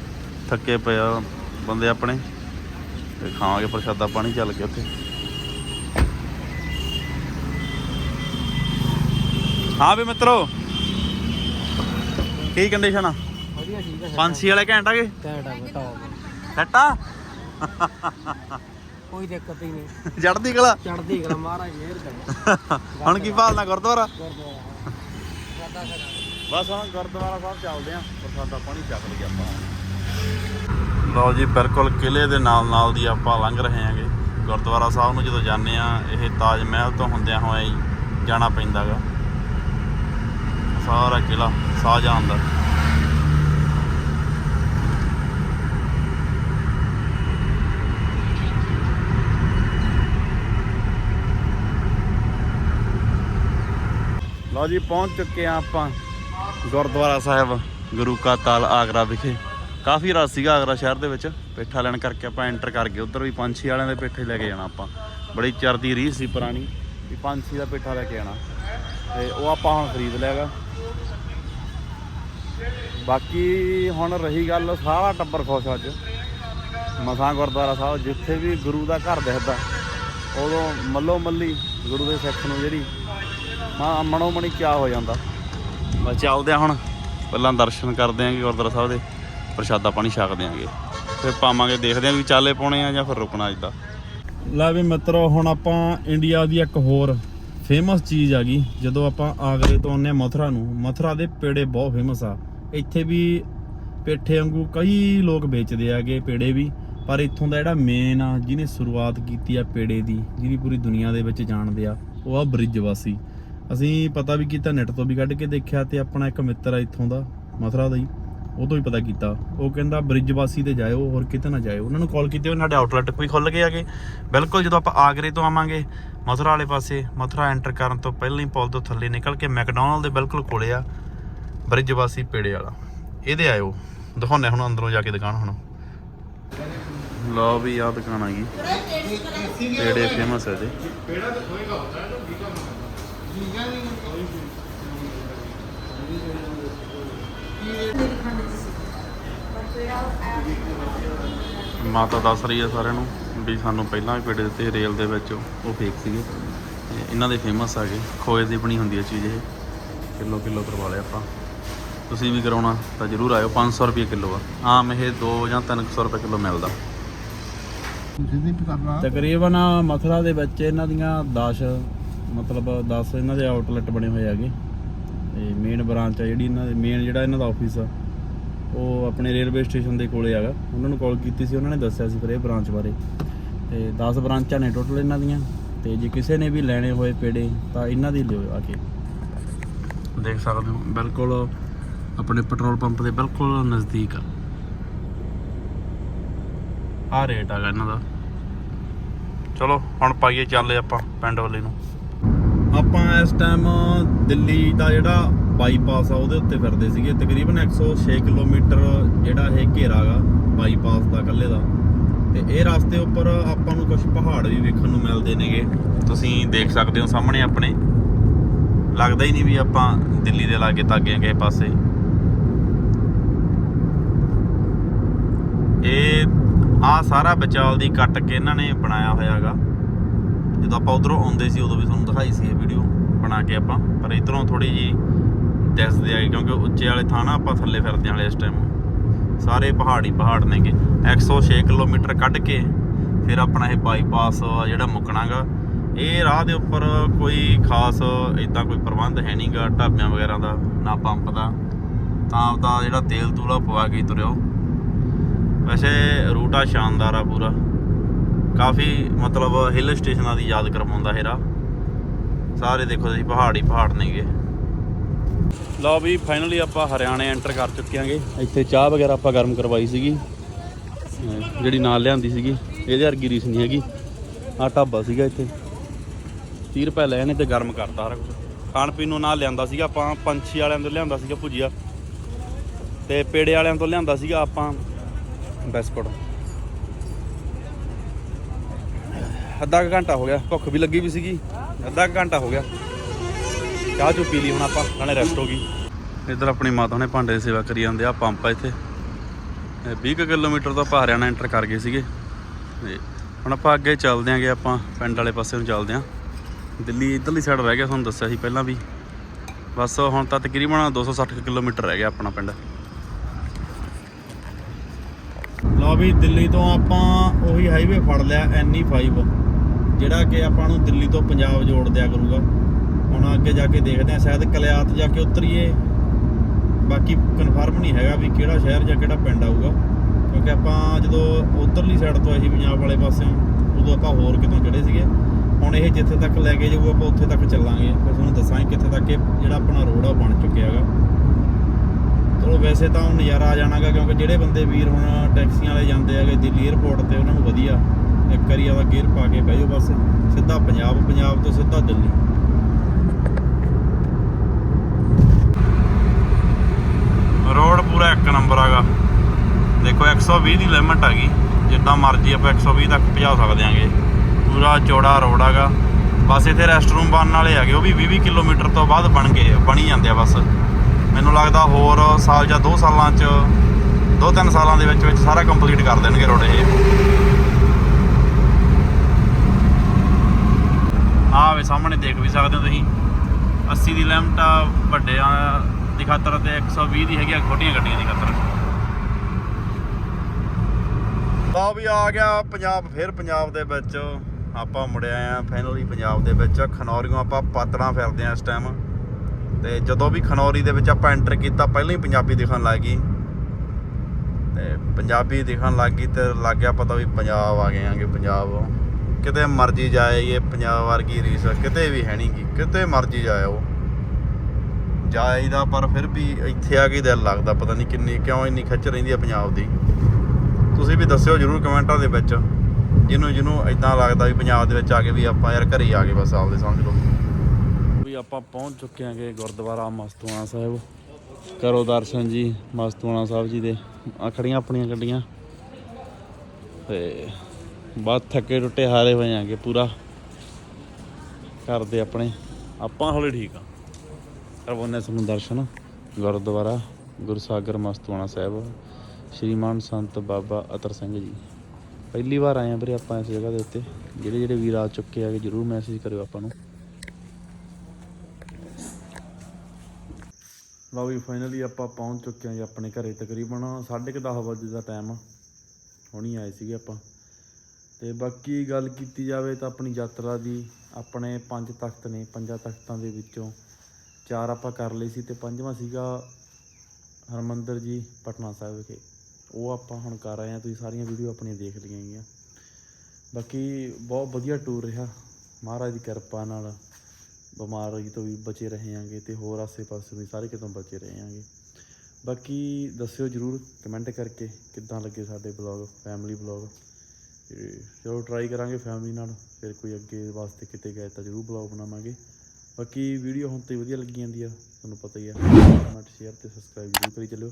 Speaker 1: ਥੱਕੇ ਪਏ ਆ ਬੰਦੇ ਆਪਣੇ। ਤੇ ਖਾਵਾਂਗੇ ਪ੍ਰਸ਼ਾਦਾ ਪਾਣੀ ਚੱਲ ਕੇ ਉੱਥੇ। ਹਾਂ ਵੀ ਮਿੱਤਰੋ ਕੀ ਕੰਡੀਸ਼ਨ ਆ?
Speaker 3: ਵਧੀਆ ਠੀਕ ਹੈ
Speaker 1: ਪੰਛੀ ਵਾਲੇ ਘੈਂਟ ਆਗੇ
Speaker 3: ਆ ਕੋਈ ਦਿੱਕਤ ਹੀ ਨਹੀਂ।
Speaker 1: ਜੜਦੀ ਕਲਾ?
Speaker 3: ਚੜਦੀ ਗਲਾ ਮਹਾਰਾਜ ਮਿਹਰ ਕਰੇ।
Speaker 1: ਹੁਣ ਕੀ ਭਾਲਣਾ ਗੁਰਦੁਆਰਾ?
Speaker 3: ਗੁਰਦੁਆਰਾ
Speaker 1: ਬਸ ਹੁਣ ਗੁਰਦੁਆਰਾ ਸਾਹਿਬ ਚੱਲਦੇ ਆਂ ਪ੍ਰਸਾਦਾ ਪਾਣੀ ਚੱਕ ਲਈ ਆਪਾਂ। ਲਓ ਜੀ ਬਿਲਕੁਲ ਕਿਲੇ ਦੇ ਨਾਲ ਨਾਲ ਦੀ ਆਪਾਂ ਲੰਘ ਰਹੇ ਹਾਂਗੇ। ਗੁਰਦੁਆਰਾ ਸਾਹਿਬ ਨੂੰ ਜਦੋਂ ਜਾਂਦੇ ਆ ਇਹ ਤਾਜ ਮਹਿਲ ਤੋਂ ਹੁੰਦਿਆਂ ਹੋਇਆ ਹੀ ਜਾਣਾ ਪੈਂਦਾਗਾ। ਸਾਰਾ ਕਿਲਾ ਸ਼ਾਹਜਹਾਨ ਦਾ ਲਓ ਜੀ ਪਹੁੰਚ ਚੁੱਕੇ ਆ ਆਪਾਂ। ਗੁਰਦੁਆਰਾ ਸਾਹਿਬ, ਗੁਰੂ ਕਾ ਤਾਲ ਆਗਰਾ ਵਿਖੇ। ਕਾਫੀ ਰਸ਼ ਸੀਗਾ ਆਗਰਾ ਸ਼ਹਿਰ ਦੇ ਵਿੱਚ। ਪੇਠਾ ਲੈਣ ਕਰਕੇ ਆਪਾਂ ਐਂਟਰ ਕਰ ਗਏ। ਉਧਰ ਵੀ ਪੰਛੀ ਵਾਲਿਆਂ ਦੇ ਪੇਠੇ ਲੈ ਕੇ ਜਾਣਾ ਆਪਾਂ। ਬੜੀ ਚਰਦੀ ਰੀਸ ਸੀ ਪੁਰਾਣੀ ਵੀ ਪੰਛੀ ਦਾ ਪੇਠਾ ਲੈ ਕੇ ਆਣਾ। ਤੇ ਉਹ ਆਪਾਂ ਹੁਣ ਖਰੀਦ ਲਿਆਗਾ ਬਾਕੀ ਹੁਣ ਰਹੀ ਗੱਲ ਸਾਰਾ ਟੱਬਰ ਖੁਸ਼ ਅੱਜ। ਮਸਾਂ ਗੁਰਦੁਆਰਾ ਸਾਹਿਬ, ਜਿੱਥੇ ਵੀ ਗੁਰੂ ਦਾ ਘਰ ਦਿਖਦਾ, ਉਦੋਂ ਮੱਲੋ ਮੱਲੀ ਗੁਰੂ ਦੇ ਸਿੱਖ ਨੂੰ ਜਿਹੜੀ ਮਾ ਮਨੋ ਮਣੀ ਕਿਆ ਹੋ ਜਾਂਦਾ। ਬਸ ਚੱਲਦੇ ਆ ਹੁਣ। ਪਹਿਲਾਂ ਦਰਸ਼ਨ ਕਰਦੇ ਆਂਗੇ ਗੁਰਦੁਆਰਾ ਸਾਹਿਬ ਦੇ, ਪ੍ਰਸ਼ਾਦਾ ਪਾਣੀ ਛਕਦੇ ਆਂਗੇ ਫਿਰ ਪਾਵਾਂਗੇ, ਦੇਖਦੇ ਆਂ ਵੀ ਚਾਲੇ ਪਾਉਣੇ ਆ ਜਾਂ ਫਿਰ ਰੁਕਣਾ ਅੱਜ ਦਾ ਲੈ ਵੀ ਮਿੱਤਰੋ, ਹੁਣ ਆਪਾਂ ਇੰਡੀਆ ਦੀ ਇੱਕ ਹੋਰ ਫੇਮਸ ਚੀਜ਼ ਆ ਗਈ। ਜਦੋਂ ਆਪਾਂ ਆਗਰੇ ਤੋਂ ਆਉਂਦੇ ਆ ਮਥੁਰਾ ਨੂੰ, ਮਥੁਰਾ ਦੇ ਪੇੜੇ ਬਹੁਤ ਫੇਮਸ ਆ। ਇੱਥੇ ਵੀ ਪੇਠੇ ਵਾਂਗੂ ਕਈ ਲੋਕ ਵੇਚਦੇ ਆਗੇ ਪੇੜੇ ਵੀ, ਪਰ ਇੱਥੋਂ ਦਾ ਜਿਹੜਾ ਮੇਨ ਆ, ਜਿਹਨੇ ਸ਼ੁਰੂਆਤ ਕੀਤੀ ਆ ਪੇੜੇ ਦੀ, ਜਿਹਦੀ ਪੂਰੀ ਦੁਨੀਆ ਦੇ ਵਿੱਚ ਜਾਣਦੇ ਆ, ਉਹ ਆ ਬ੍ਰਿਜ ਵਾਸੀ ਅਸੀਂ ਪਤਾ ਵੀ ਕੀਤਾ ਨੈਟ ਤੋਂ ਵੀ ਕੱਢ ਕੇ ਦੇਖਿਆ ਤੇ ਆਪਣਾ ਇੱਕ ਮਿੱਤਰ ਆ ਇੱਥੋਂ ਦਾ, ਮਥੁਰਾ ਦਾ ਹੀ, ਉਹ ਤੋਂ ਹੀ ਪਤਾ ਕੀਤਾ। ਉਹ ਕਹਿੰਦਾ, ਬ੍ਰਿਜ ਵਾਸੀ ਤੇ ਜਾਇਓ, ਹੋਰ ਕਿਤੇ ਨਾ ਜਾਇਓ। ਉਹਨਾਂ ਨੂੰ ਕਾਲ ਕੀਤੀ, ਉਹਨਾਂ ਸਾਡੇ ਆਊਟਲੈਟ ਵੀ ਖੁੱਲ ਗਏ ਆਗੇ ਬਿਲਕੁਲ, ਜਦੋਂ ਆਪਾਂ ਆਗਰੇ ਤੋਂ ਆਵਾਂਗੇ, ਮਥੁਰਾ ਵਾਲੇ ਪਾਸੇ, ਮਥੁਰਾ ਐਂਟਰ ਕਰਨ ਤੋਂ ਪਹਿਲਾਂ ਹੀ ਪੁਲ ਤੋਂ ਥੱਲੇ ਨਿਕਲ ਕੇ ਮੈਕਡੋਨਲਡ ਦੇ ਬਿਲਕੁਲ ਕੋਲੇ ਆ, ਬ੍ਰਿਜ ਵਾਸੀ ਪੇੜੇ ਵਾਲਾ। ਇਹਦੇ ਆਇਓ। ਦਿਖਾਉਣੇ ਹੁਣ ਅੰਦਰੋਂ ਜਾ ਕੇ ਦੁਕਾਨ ਹੁਣ। ਲਓ ਵੀ ਆ ਦੁਕਾਨ ਆ ਗਈ। ਪੇੜੇ ਫੇਮਸ ਹੈ ਜੀ ਮਾਤਾ ਦੱਸ ਰਹੀ ਹੈ ਸਾਰਿਆਂ ਨੂੰ ਵੀ ਸਾਨੂੰ ਪਹਿਲਾਂ ਵੀ ਪੇੜੇ ਦਿੱਤੇ ਰੇਲ ਦੇ ਵਿੱਚ ਉਹ ਫੇਕ ਸੀਗੇ। ਤੇ ਇਹਨਾਂ ਦੇ ਫੇਮਸ ਆਗੇ ਖੋਏ ਦੀ ਬਣੀ ਹੁੰਦੀ ਹੈ ਚੀਜ਼ ਇਹ। ਕਿਲੋ ਕਿਲੋ ਕਰਵਾ ਲਿਆ ਆਪਾਂ। ਤੁਸੀਂ ਵੀ ਕਰਾਉਣਾ ਤਾਂ ਜ਼ਰੂਰ ਆਇਓ। 500 ਰੁਪਏ ਕਿਲੋ ਆ। ਆਮ ਇਹ 2 ਜਾਂ 300 ਰੁਪਏ ਕਿਲੋ ਮਿਲਦਾ। ਤਕਰੀਬਨ ਮਥੁਰਾ ਦੇ ਵਿੱਚ ਇਹਨਾਂ ਦੀਆਂ 10 ਮਤਲਬ 10 ਇਹਨਾਂ ਦੇ ਆਊਟਲੈਟ ਬਣੇ ਹੋਏ ਹੈਗੇ। ਤੇ ਮੇਨ ਬ੍ਰਾਂਚ ਆ ਜਿਹੜੀ ਇਹਨਾਂ ਦੇ ਮੇਨ ਜਿਹੜਾ ਇਹਨਾਂ ਦਾ ਆਫਿਸ ਆ, ਉਹ ਆਪਣੇ ਰੇਲਵੇ ਸਟੇਸ਼ਨ ਦੇ ਕੋਲੇ ਹੈਗਾ। ਉਹਨਾਂ ਨੂੰ ਕਾਲ ਕੀਤੀ ਸੀ, ਉਹਨਾਂ ਨੇ ਦੱਸਿਆ ਸੀ ਫਿਰ ਇਹ ਬ੍ਰਾਂਚ ਬਾਰੇ। ਤੇ 10 ਬ੍ਰਾਂਚਾਂ ਨੇ ਟੋਟਲ ਇਹਨਾਂ ਦੀਆਂ। ਤੇ ਜੇ ਕਿਸੇ ਨੇ ਵੀ ਲੈਣੇ ਹੋਏ ਪੇੜੇ, ਤਾਂ ਇਹਨਾਂ ਦੀ ਲਿਓ ਆ ਕੇ। ਦੇਖ ਸਕਦੇ ਹੋ, ਬਿਲਕੁਲ ਆਪਣੇ ਪੈਟਰੋਲ ਪੰਪ ਦੇ ਬਿਲਕੁਲ ਨਜ਼ਦੀਕ ਆ। ਆ ਰੇਟ ਹੈਗਾ ਇਹਨਾਂ ਦਾ। ਚਲੋ, ਹੁਣ ਪਾਈਏ ਚੱਲੇ ਆਪਾਂ ਪਿੰਡ ਵਾਲੇ ਨੂੰ। ਆਪਾਂ ਇਸ ਟਾਈਮ ਦਿੱਲੀ ਦਾ ਜਿਹੜਾ ਬਾਈਪਾਸ ਆ, ਉਹਦੇ ਉੱਤੇ ਫਿਰਦੇ ਸੀਗੇ। ਤਕਰੀਬਨ 106 ਕਿਲੋਮੀਟਰ ਜਿਹੜਾ ਇਹ ਘੇਰਾ ਗਾ ਬਾਈਪਾਸ ਦਾ, ਇਕੱਲੇ ਦਾ। ਤੇ ਇਹ ਰਸਤੇ ਉੱਪਰ ਆਪਾਂ ਨੂੰ ਕੁਝ ਪਹਾੜ ਵੀ ਵੇਖਣ ਨੂੰ ਮਿਲਦੇ ਨੇਗੇ। ਤੁਸੀਂ ਦੇਖ ਸਕਦੇ ਹੋ ਸਾਹਮਣੇ ਆਪਣੇ। ਲੱਗਦਾ ਹੀ ਨਹੀਂ ਵੀ ਆਪਾਂ ਦਿੱਲੀ ਦੇ ਲਾਗੇ ਤਾਗੇ ਗਏ ਪਾਸੇ। ਇਹ ਆ ਸਾਰਾ ਬਚਾਲ ਦੀ ਕੱਟ ਕੇ ਇਹਨਾਂ ਨੇ ਬਣਾਇਆ ਹੋਇਆਗਾ ਜਦੋਂ ਆਪਾਂ ਉਧਰੋਂ ਆਉਂਦੇ ਸੀ, ਉਦੋਂ ਵੀ ਤੁਹਾਨੂੰ ਦਿਖਾਈ ਸੀ ਇਹ ਵੀਡੀਓ ਬਣਾ ਕੇ ਆਪਾਂ। ਪਰ ਇਧਰੋਂ ਥੋੜੀ ਜੀ ਦਿਸਦੇ ਆਏ ਕਿਉਂਕਿ ਉੱਚੇ ਵਾਲੇ ਥਾਂ ਨਾ ਆਪਾਂ ਥੱਲੇ ਫਿਰਦੇ ਵਾਲੇ ਇਸ ਟਾਈਮ ਸਾਰੇ ਪਹਾੜੀ ਪਹਾੜ ਨੇਗੇ। 106 ਕਿਲੋਮੀਟਰ ਕੱਢ ਕੇ ਫਿਰ ਆਪਣਾ ਇਹ ਬਾਈਪਾਸ ਆ ਜਿਹੜਾ ਮੁੱਕਣਾਗਾ। ਇਹ ਰਾਹ ਦੇ ਉੱਪਰ ਕੋਈ ਖਾਸ ਇਦਾਂ ਕੋਈ ਪ੍ਰਬੰਧ ਹੈ ਨਹੀਂਗਾ, ਢਾਬਿਆਂ ਵਗੈਰਾ ਦਾ, ਨਾ ਪੰਪ ਦਾ। ਤਾਂ ਆਪਦਾ ਜਿਹੜਾ ਤੇਲ ਤੂਲਾ ਪਵਾ ਕੇ ਤੁਰਿਓ। ਵੈਸੇ ਰੂਟ ਆ ਸ਼ਾਨਦਾਰ ਆ ਪੂਰਾ। ਕਾਫੀ ਮਤਲਬ ਹਿੱਲ ਸਟੇਸ਼ਨਾਂ ਦੀ ਯਾਦ ਕਰਵਾਉਂਦਾ ਇਹ ਰਾਹ। ਸਾਰੇ ਦੇਖੋ ਤੁਸੀਂ, ਪਹਾੜ ਹੀ ਪਹਾੜ ਨੇਗੇ। ਲਓ ਵੀ ਫਾਈਨਲੀ ਆਪਾਂ ਹਰਿਆਣੇ ਐਂਟਰ ਕਰ ਚੁੱਕੇ ਆਂਗੇ ਇੱਥੇ ਚਾਹ ਵਗੈਰਾ ਆਪਾਂ ਗਰਮ ਕਰਵਾਈ ਸੀਗੀ। ਜਿਹੜੀ ਨਾਲ ਲਿਆਂਦੀ ਸੀਗੀ, ਇਹਦੇ ਵਰਗੀ ਰੀਸ ਨਹੀਂ ਹੈਗੀ। ਆ ਢਾਬਾ ਸੀਗਾ ਇੱਥੇ। 30 ਰੁਪਏ ਲਏ ਨੇ ਤੇ ਗਰਮ ਕਰਤਾ ਸਾਰਾ ਕੁਝ ਖਾਣ ਪੀਣ ਨੂੰ ਨਾਲ ਲਿਆਂਦਾ ਸੀਗਾ ਆਪਾਂ, ਪੰਛੀ ਵਾਲਿਆਂ ਤੋਂ ਲਿਆਂਦਾ ਸੀਗਾ ਭੁਜੀਆ। ਤੇ ਪੇੜੇ ਵਾਲਿਆਂ ਤੋਂ ਲਿਆਂਦਾ ਸੀਗਾ ਆਪਾਂ ਬਿਸਕੁਟ। ਅੱਧਾ ਕੁ ਘੰਟਾ ਹੋ ਗਿਆ, ਭੁੱਖ ਵੀ ਲੱਗੀ ਵੀ ਸੀਗੀ, ਅੱਧਾ ਕੁ ਘੰਟਾ ਹੋ ਗਿਆ। ਚਾਹ ਚੁ ਪੀ ਲਈ ਹੁਣ ਆਪਾਂ, ਨਾਲੇ ਰੈਸਟ ਹੋ ਗਈ। ਇੱਧਰ ਆਪਣੀ ਮਾਤਾ ਨੇ ਭਾਂਡੇ ਦੀ ਸੇਵਾ ਕਰੀ ਜਾਂਦੇ ਆ, ਪੰਪ ਆ ਇੱਥੇ। ਇਹ 20 ਕੁ ਕਿਲੋਮੀਟਰ ਤੋਂ ਆਪਾਂ ਹਰਿਆਣਾ ਐਂਟਰ ਕਰ ਗਏ ਸੀਗੇ। ਤੇ ਹੁਣ ਆਪਾਂ ਅੱਗੇ ਚੱਲਦੇ ਆਂਗੇ, ਆਪਾਂ ਪਿੰਡ ਵਾਲੇ ਪਾਸੇ ਨੂੰ ਚੱਲਦੇ ਆਂ। ਦਿੱਲੀ, ਇੱਧਰਲੀ ਸਾਈਡ ਰਹਿ ਗਿਆ, ਤੁਹਾਨੂੰ ਦੱਸਿਆ ਸੀ ਪਹਿਲਾਂ ਵੀ। ਬਸ ਹੁਣ ਤਾਂ ਤਕਰੀਬਨ 260 ਕੁ ਕਿਲੋਮੀਟਰ ਰਹਿ ਗਿਆ ਆਪਣਾ ਪਿੰਡ। ਲਓ ਵੀ ਦਿੱਲੀ ਤੋਂ ਆਪਾਂ ਉਹੀ ਹਾਈਵੇ ਫੜ ਲਿਆ NE5 ਜਿਹੜਾ ਕਿ ਆਪਾਂ ਨੂੰ ਦਿੱਲੀ ਤੋਂ ਪੰਜਾਬ ਜੋੜ ਦਿਆ ਕਰੂਗਾ। ਹੁਣ ਅੱਗੇ ਜਾ ਕੇ ਦੇਖਦੇ ਆ ਸ਼ਾਇਦ ਕਲਿਆਤ ਜਾ ਕੇ ਉਤਰੀਏ। ਬਾਕੀ ਕਨਫਰਮ ਨਹੀਂ ਹੈਗਾ ਵੀ ਕਿਹੜਾ ਸ਼ਹਿਰ ਜਾਂ ਕਿਹੜਾ ਪਿੰਡ ਆਊਗਾ। ਕਿਉਂਕਿ ਆਪਾਂ ਜਦੋਂ ਉਧਰਲੀ ਸਾਈਡ ਤੋਂ ਅਸੀਂ ਪੰਜਾਬ ਵਾਲੇ ਪਾਸਿਓਂ, ਉਦੋਂ ਆਪਾਂ ਹੋਰ ਕਿਤੋਂ ਚੜੇ ਸੀਗੇ। ਹੁਣ ਇਹ ਜਿੱਥੇ ਤੱਕ ਲੈ ਕੇ ਜਾਊਗਾ, ਆਪਾਂ ਉੱਥੇ ਤੱਕ ਚੱਲਾਂਗੇ। ਫਿਰ ਤੁਹਾਨੂੰ ਦੱਸਾਂਗੇ ਕਿੱਥੇ ਤੱਕ ਇਹ ਜਿਹੜਾ ਆਪਣਾ ਰੋਡ ਆ, ਉਹ ਬਣ ਚੁੱਕਿਆ ਹੈਗਾ। ਚਲੋ, ਵੈਸੇ ਤਾਂ ਹੁਣ ਨਜ਼ਾਰਾ ਆ ਜਾਣਾਗਾ, ਕਿਉਂਕਿ ਜਿਹੜੇ ਬੰਦੇ ਵੀਰ ਹੁਣ ਟੈਕਸੀਆਂ ਵਾਲੇ ਜਾਂਦੇ ਹੈਗੇ ਦਿੱਲੀ 에ਅਰਪੋਰਟ ਤੇ, ਉਹਨਾਂ ਨੂੰ ਵਧੀਆ। ਇੱਕ ਵਾਰੀ ਆਦਾ ਗੇਅਰ ਪਾ ਕੇ ਬਹਿ ਜਾਓ ਬਸ, ਸਿੱਧਾ ਪੰਜਾਬ ਪੰਜਾਬ ਤੋਂ ਸਿੱਧਾ ਦਿੱਲੀ। ਰੋਡ ਪੂਰਾ ਇੱਕ ਨੰਬਰ ਹੈਗਾ। ਦੇਖੋ 120 ਦੀ ਲਿਮਟ ਹੈਗੀ। ਜਿੱਦਾਂ ਮਰਜ਼ੀ ਆਪਾਂ 120 ਤੱਕ ਭਜਾ ਸਕਦੇ ਆਂਗੇ। ਪੂਰਾ ਚੌੜਾ ਰੋਡ ਹੈਗਾ। ਬਸ ਇੱਥੇ ਰੈਸਟ ਰੂਮ ਬਣਨ ਵਾਲੇ ਹੈਗੇ, ਉਹ ਵੀ 20 ਕਿਲੋਮੀਟਰ ਤੋਂ ਬਾਅਦ ਬਣ ਗਏ, ਬਣੀ ਜਾਂਦੇ ਆ ਬਸ। ਮੈਨੂੰ ਲੱਗਦਾ ਹੋਰ ਸਾਲ ਜਾਂ 2 ਸਾਲਾਂ ਚ 2-3 ਸਾਲਾਂ ਦੇ ਵਿੱਚ ਵਿੱਚ ਸਾਰਾ ਕੰਪਲੀਟ ਕਰ ਦੇਣਗੇ ਰੋਡ ਇਹ। ਆਵੇ ਸਾਹਮਣੇ ਦੇਖ ਵੀ ਸਕਦੇ ਹੋ ਤੁਸੀਂ। 80 ਦੀ ਲਿਮਟ ਆ ਵੱਡਿਆਂ ਦੀ ਖਾਤਰ ਤੇ 120 ਦੀ ਹੈਗੀ ਆ ਛੋਟੀਆਂ ਗੱਡੀਆਂ ਦੀ ਖਾਤਰ। ਲਓ ਵੀ ਆ ਗਿਆ ਪੰਜਾਬ, ਫਿਰ ਪੰਜਾਬ ਦੇ ਵਿੱਚ ਆਪਾਂ ਮੁੜਿਆ ਆ ਫਾਈਨਲੀ ਪੰਜਾਬ ਦੇ ਵਿੱਚ। ਖਨੌਰੀਓਂ ਆਪਾਂ ਪਾਤੜਾਂ ਫਿਰਦੇ ਆ ਇਸ ਟਾਈਮ ਤੇ ਜਦੋਂ ਵੀ ਖਨੌਰੀ ਦੇ ਵਿੱਚ ਆਪਾਂ ਐਂਟਰ ਕੀਤਾ, ਪਹਿਲਾਂ ਹੀ ਪੰਜਾਬੀ ਦਿਖਣ ਲੱਗ ਗਈ। ਤੇ ਪੰਜਾਬੀ ਦਿਖਣ ਲੱਗ ਗਈ ਤੇ ਲੱਗ ਗਿਆ ਪਤਾ ਵੀ ਪੰਜਾਬ ਆ ਗਏ ਆਂਗੇ, ਪੰਜਾਬ। ਕਿਤੇ ਮਰਜ਼ੀ ਜਾਏ ਇਹ ਪੰਜਾਬ ਵਰਗੀ ਰੀਸ ਕਿਤੇ ਵੀ ਹੈ ਨਹੀਂ ਕਿਤੇ ਮਰਜ਼ੀ ਜਾਇਓ ਜਾਈਦਾ ਪਰ ਫਿਰ ਵੀ ਇੱਥੇ ਆ ਕੇ ਦਿਲ ਲੱਗਦਾ, ਪਤਾ ਨਹੀਂ ਕਿੰਨੀ, ਕਿਉਂ ਇੰਨੀ ਖਿੱਚ ਰਹਿੰਦੀ ਆ ਪੰਜਾਬ ਦੀ। ਤੁਸੀਂ ਵੀ ਦੱਸਿਓ ਜਰੂਰ ਕਮੈਂਟਾਂ ਦੇ ਵਿੱਚ, ਜਿਹਨੂੰ ਜਿਹਨੂੰ ਇਦਾਂ ਲੱਗਦਾ ਵੀ ਪੰਜਾਬ ਦੇ ਵਿੱਚ ਆ ਕੇ ਵੀ ਆਪਾਂ ਯਾਰ ਘਰੇ ਹੀ ਆ ਗਏ ਬਸ ਆਪਦੇ ਸਮਝ ਲਓ। ਵੀ ਆਪਾਂ ਪਹੁੰਚ ਚੁੱਕੇ ਆਂਗੇ ਗੁਰਦੁਆਰਾ ਮਸਤੂਆਣਾ ਸਾਹਿਬ। ਕਰੋ ਦਰਸ਼ਨ ਜੀ, ਮਸਤੂਆਣਾ ਸਾਹਿਬ ਜੀ ਦੇ। ਆ ਖੜੀਆਂ ਆਪਣੀਆਂ ਗੱਡੀਆਂ। ਤੇ ਬਾਅਦ ਥੱਕੇ ਟੁੱਟੇ ਹਾਰੇ ਹੋਏ ਆਂਗੇ ਪੂਰਾ। ਕਰਦੇ ਆਪਣੇ। ਆਪਾਂ ਹੌਲੇ ਠੀਕ ਆ। ਕਰਵਾਉਂਦੇ ਤੁਹਾਨੂੰ ਦਰਸ਼ਨ। ਗੁਰਦੁਆਰਾ ਗੁਰਸਾਗਰ ਮਸਤਵਾਣਾ ਸਾਹਿਬ, ਸ਼੍ਰੀਮਾਨ ਸੰਤ ਬਾਬਾ ਅਤਰ ਸਿੰਘ ਜੀ। ਪਹਿਲੀ ਵਾਰ ਆਏ ਆ ਵੀਰੇ ਆਪਾਂ ਇਸ ਜਗ੍ਹਾ ਦੇ ਉੱਤੇ। ਜਿਹੜੇ ਜਿਹੜੇ ਵੀਰ ਆ ਚੁੱਕੇ ਆਗੇ ਜਰੂਰ ਮੈਸੇਜ ਕਰਿਓ ਆਪਾਂ ਨੂੰ। ਲਓ ਵੀ ਫਾਈਨਲੀ ਆਪਾਂ ਪਹੁੰਚ ਚੁੱਕੇ ਹਾਂ ਜੀ ਆਪਣੇ ਘਰੇ ਤਕਰੀਬਨ 10:30 ਵਜੇ ਦਾ ਟਾਈਮ ਹੁਣੀ ਆਏ ਸੀਗੇ ਆਪਾਂ। ਤੇ ਬਾਕੀ ਗੱਲ ਕੀਤੀ ਜਾਵੇ ਤਾਂ ਆਪਣੀ ਯਾਤਰਾ ਦੀ, ਆਪਣੇ ਪੰਜ ਤਖਤ ਨੇ, ਪੰਜਾਂ ਤਖਤਾਂ ਦੇ ਵਿੱਚੋਂ ਚਾਰ ਆਪਾਂ ਕਰ ਲਈ ਸੀ ਤੇ ਪੰਜਵਾਂ ਸੀਗਾ ਹਰਮੰਦਰ ਜੀ, ਪਟਨਾ ਸਾਹਿਬ ਵਿਖੇ। ਉਹ ਆਪਾਂ ਹੁਣ ਕਰ ਆਏ ਆ ਤੁਸੀਂ ਸਾਰੀਆਂ ਵੀਡੀਓ ਆਪਣੀਆਂ ਦੇਖ ਲਈਆਂ ਗਈਆਂ ਬਾਕੀ ਬਹੁਤ ਵਧੀਆ ਟੂਰ ਰਿਹਾ। ਮਹਾਰਾਜ ਦੀ ਕਿਰਪਾ ਨਾਲ ਬਿਮਾਰੀ ਤੋਂ ਵੀ ਬਚੇ ਰਹੇ ਆਂਗੇ ਤੇ ਹੋਰ ਆਸੇ-ਪਾਸੇ ਵੀ ਸਾਰੇ ਕਿਤੋਂ ਬਚੇ ਰਹੇ ਆਂਗੇ ਬਾਕੀ ਦੱਸਿਓ ਜਰੂਰ ਕਮੈਂਟ ਕਰਕੇ ਕਿੱਦਾਂ ਲੱਗੇ ਸਾਡੇ ਬਲੌਗ ਫੈਮਿਲੀ ਬਲੌਗ ਤੇ ਚਲੋ ਟਰਾਈ ਕਰਾਂਗੇ ਫੈਮਿਲੀ ਨਾਲ, ਫਿਰ ਕੋਈ ਅੱਗੇ ਵਾਸਤੇ ਕਿਤੇ ਗਏ ਤਾਂ ਜਰੂਰ ਬਲੌਗ ਬਣਾਵਾਂਗੇ। ਬਾਕੀ ਵੀਡੀਓ ਹੁਣ ਤੇ ਵਧੀਆ ਲੱਗੀ ਜਾਂਦੀ ਆ, ਤੁਹਾਨੂੰ ਪਤਾ ਹੀ ਆ। ਕਮੈਂਟ ਸ਼ੇਅਰ ਤੇ ਸਬਸਕ੍ਰਾਈਬ ਜਰੂਰ ਕਰੀ ਚੱਲਿਓ।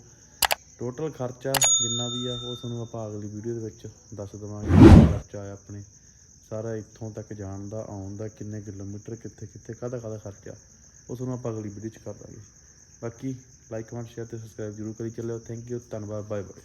Speaker 1: ਟੋਟਲ ਖਰਚਾ ਜਿੰਨਾ ਵੀ ਆ, ਉਹ ਤੁਹਾਨੂੰ ਆਪਾਂ ਅਗਲੀ ਵੀਡੀਓ ਦੇ ਵਿੱਚ ਦੱਸ ਦਵਾਂਗੇ ਖਰਚਾ ਆ ਆਪਣੇ। ਸਾਰਾ ਇੱਥੋਂ ਤੱਕ ਜਾਣ ਦਾ, ਆਉਣ ਦਾ, ਕਿੰਨੇ ਕਿਲੋਮੀਟਰ, ਕਿੱਥੇ ਕਿੱਥੇ, ਕਾਹਦਾ ਕਾਹਦਾ ਖਰਚਾ, ਉਹ ਤੁਹਾਨੂੰ ਆਪਾਂ ਅਗਲੀ ਵੀਡੀਓ 'ਚ ਕਰ ਦਾਂਗੇ। ਬਾਕੀ ਲਾਈਕ ਕਮੈਂਟ ਸ਼ੇਅਰ ਤੇ ਸਬਸਕ੍ਰਾਈਬ ਜਰੂਰ ਕਰੀ ਚੱਲਿਓ। ਥੈਂਕ ਯੂ ਧੰਨਵਾਦ ਬਾਏ ਬਾਏ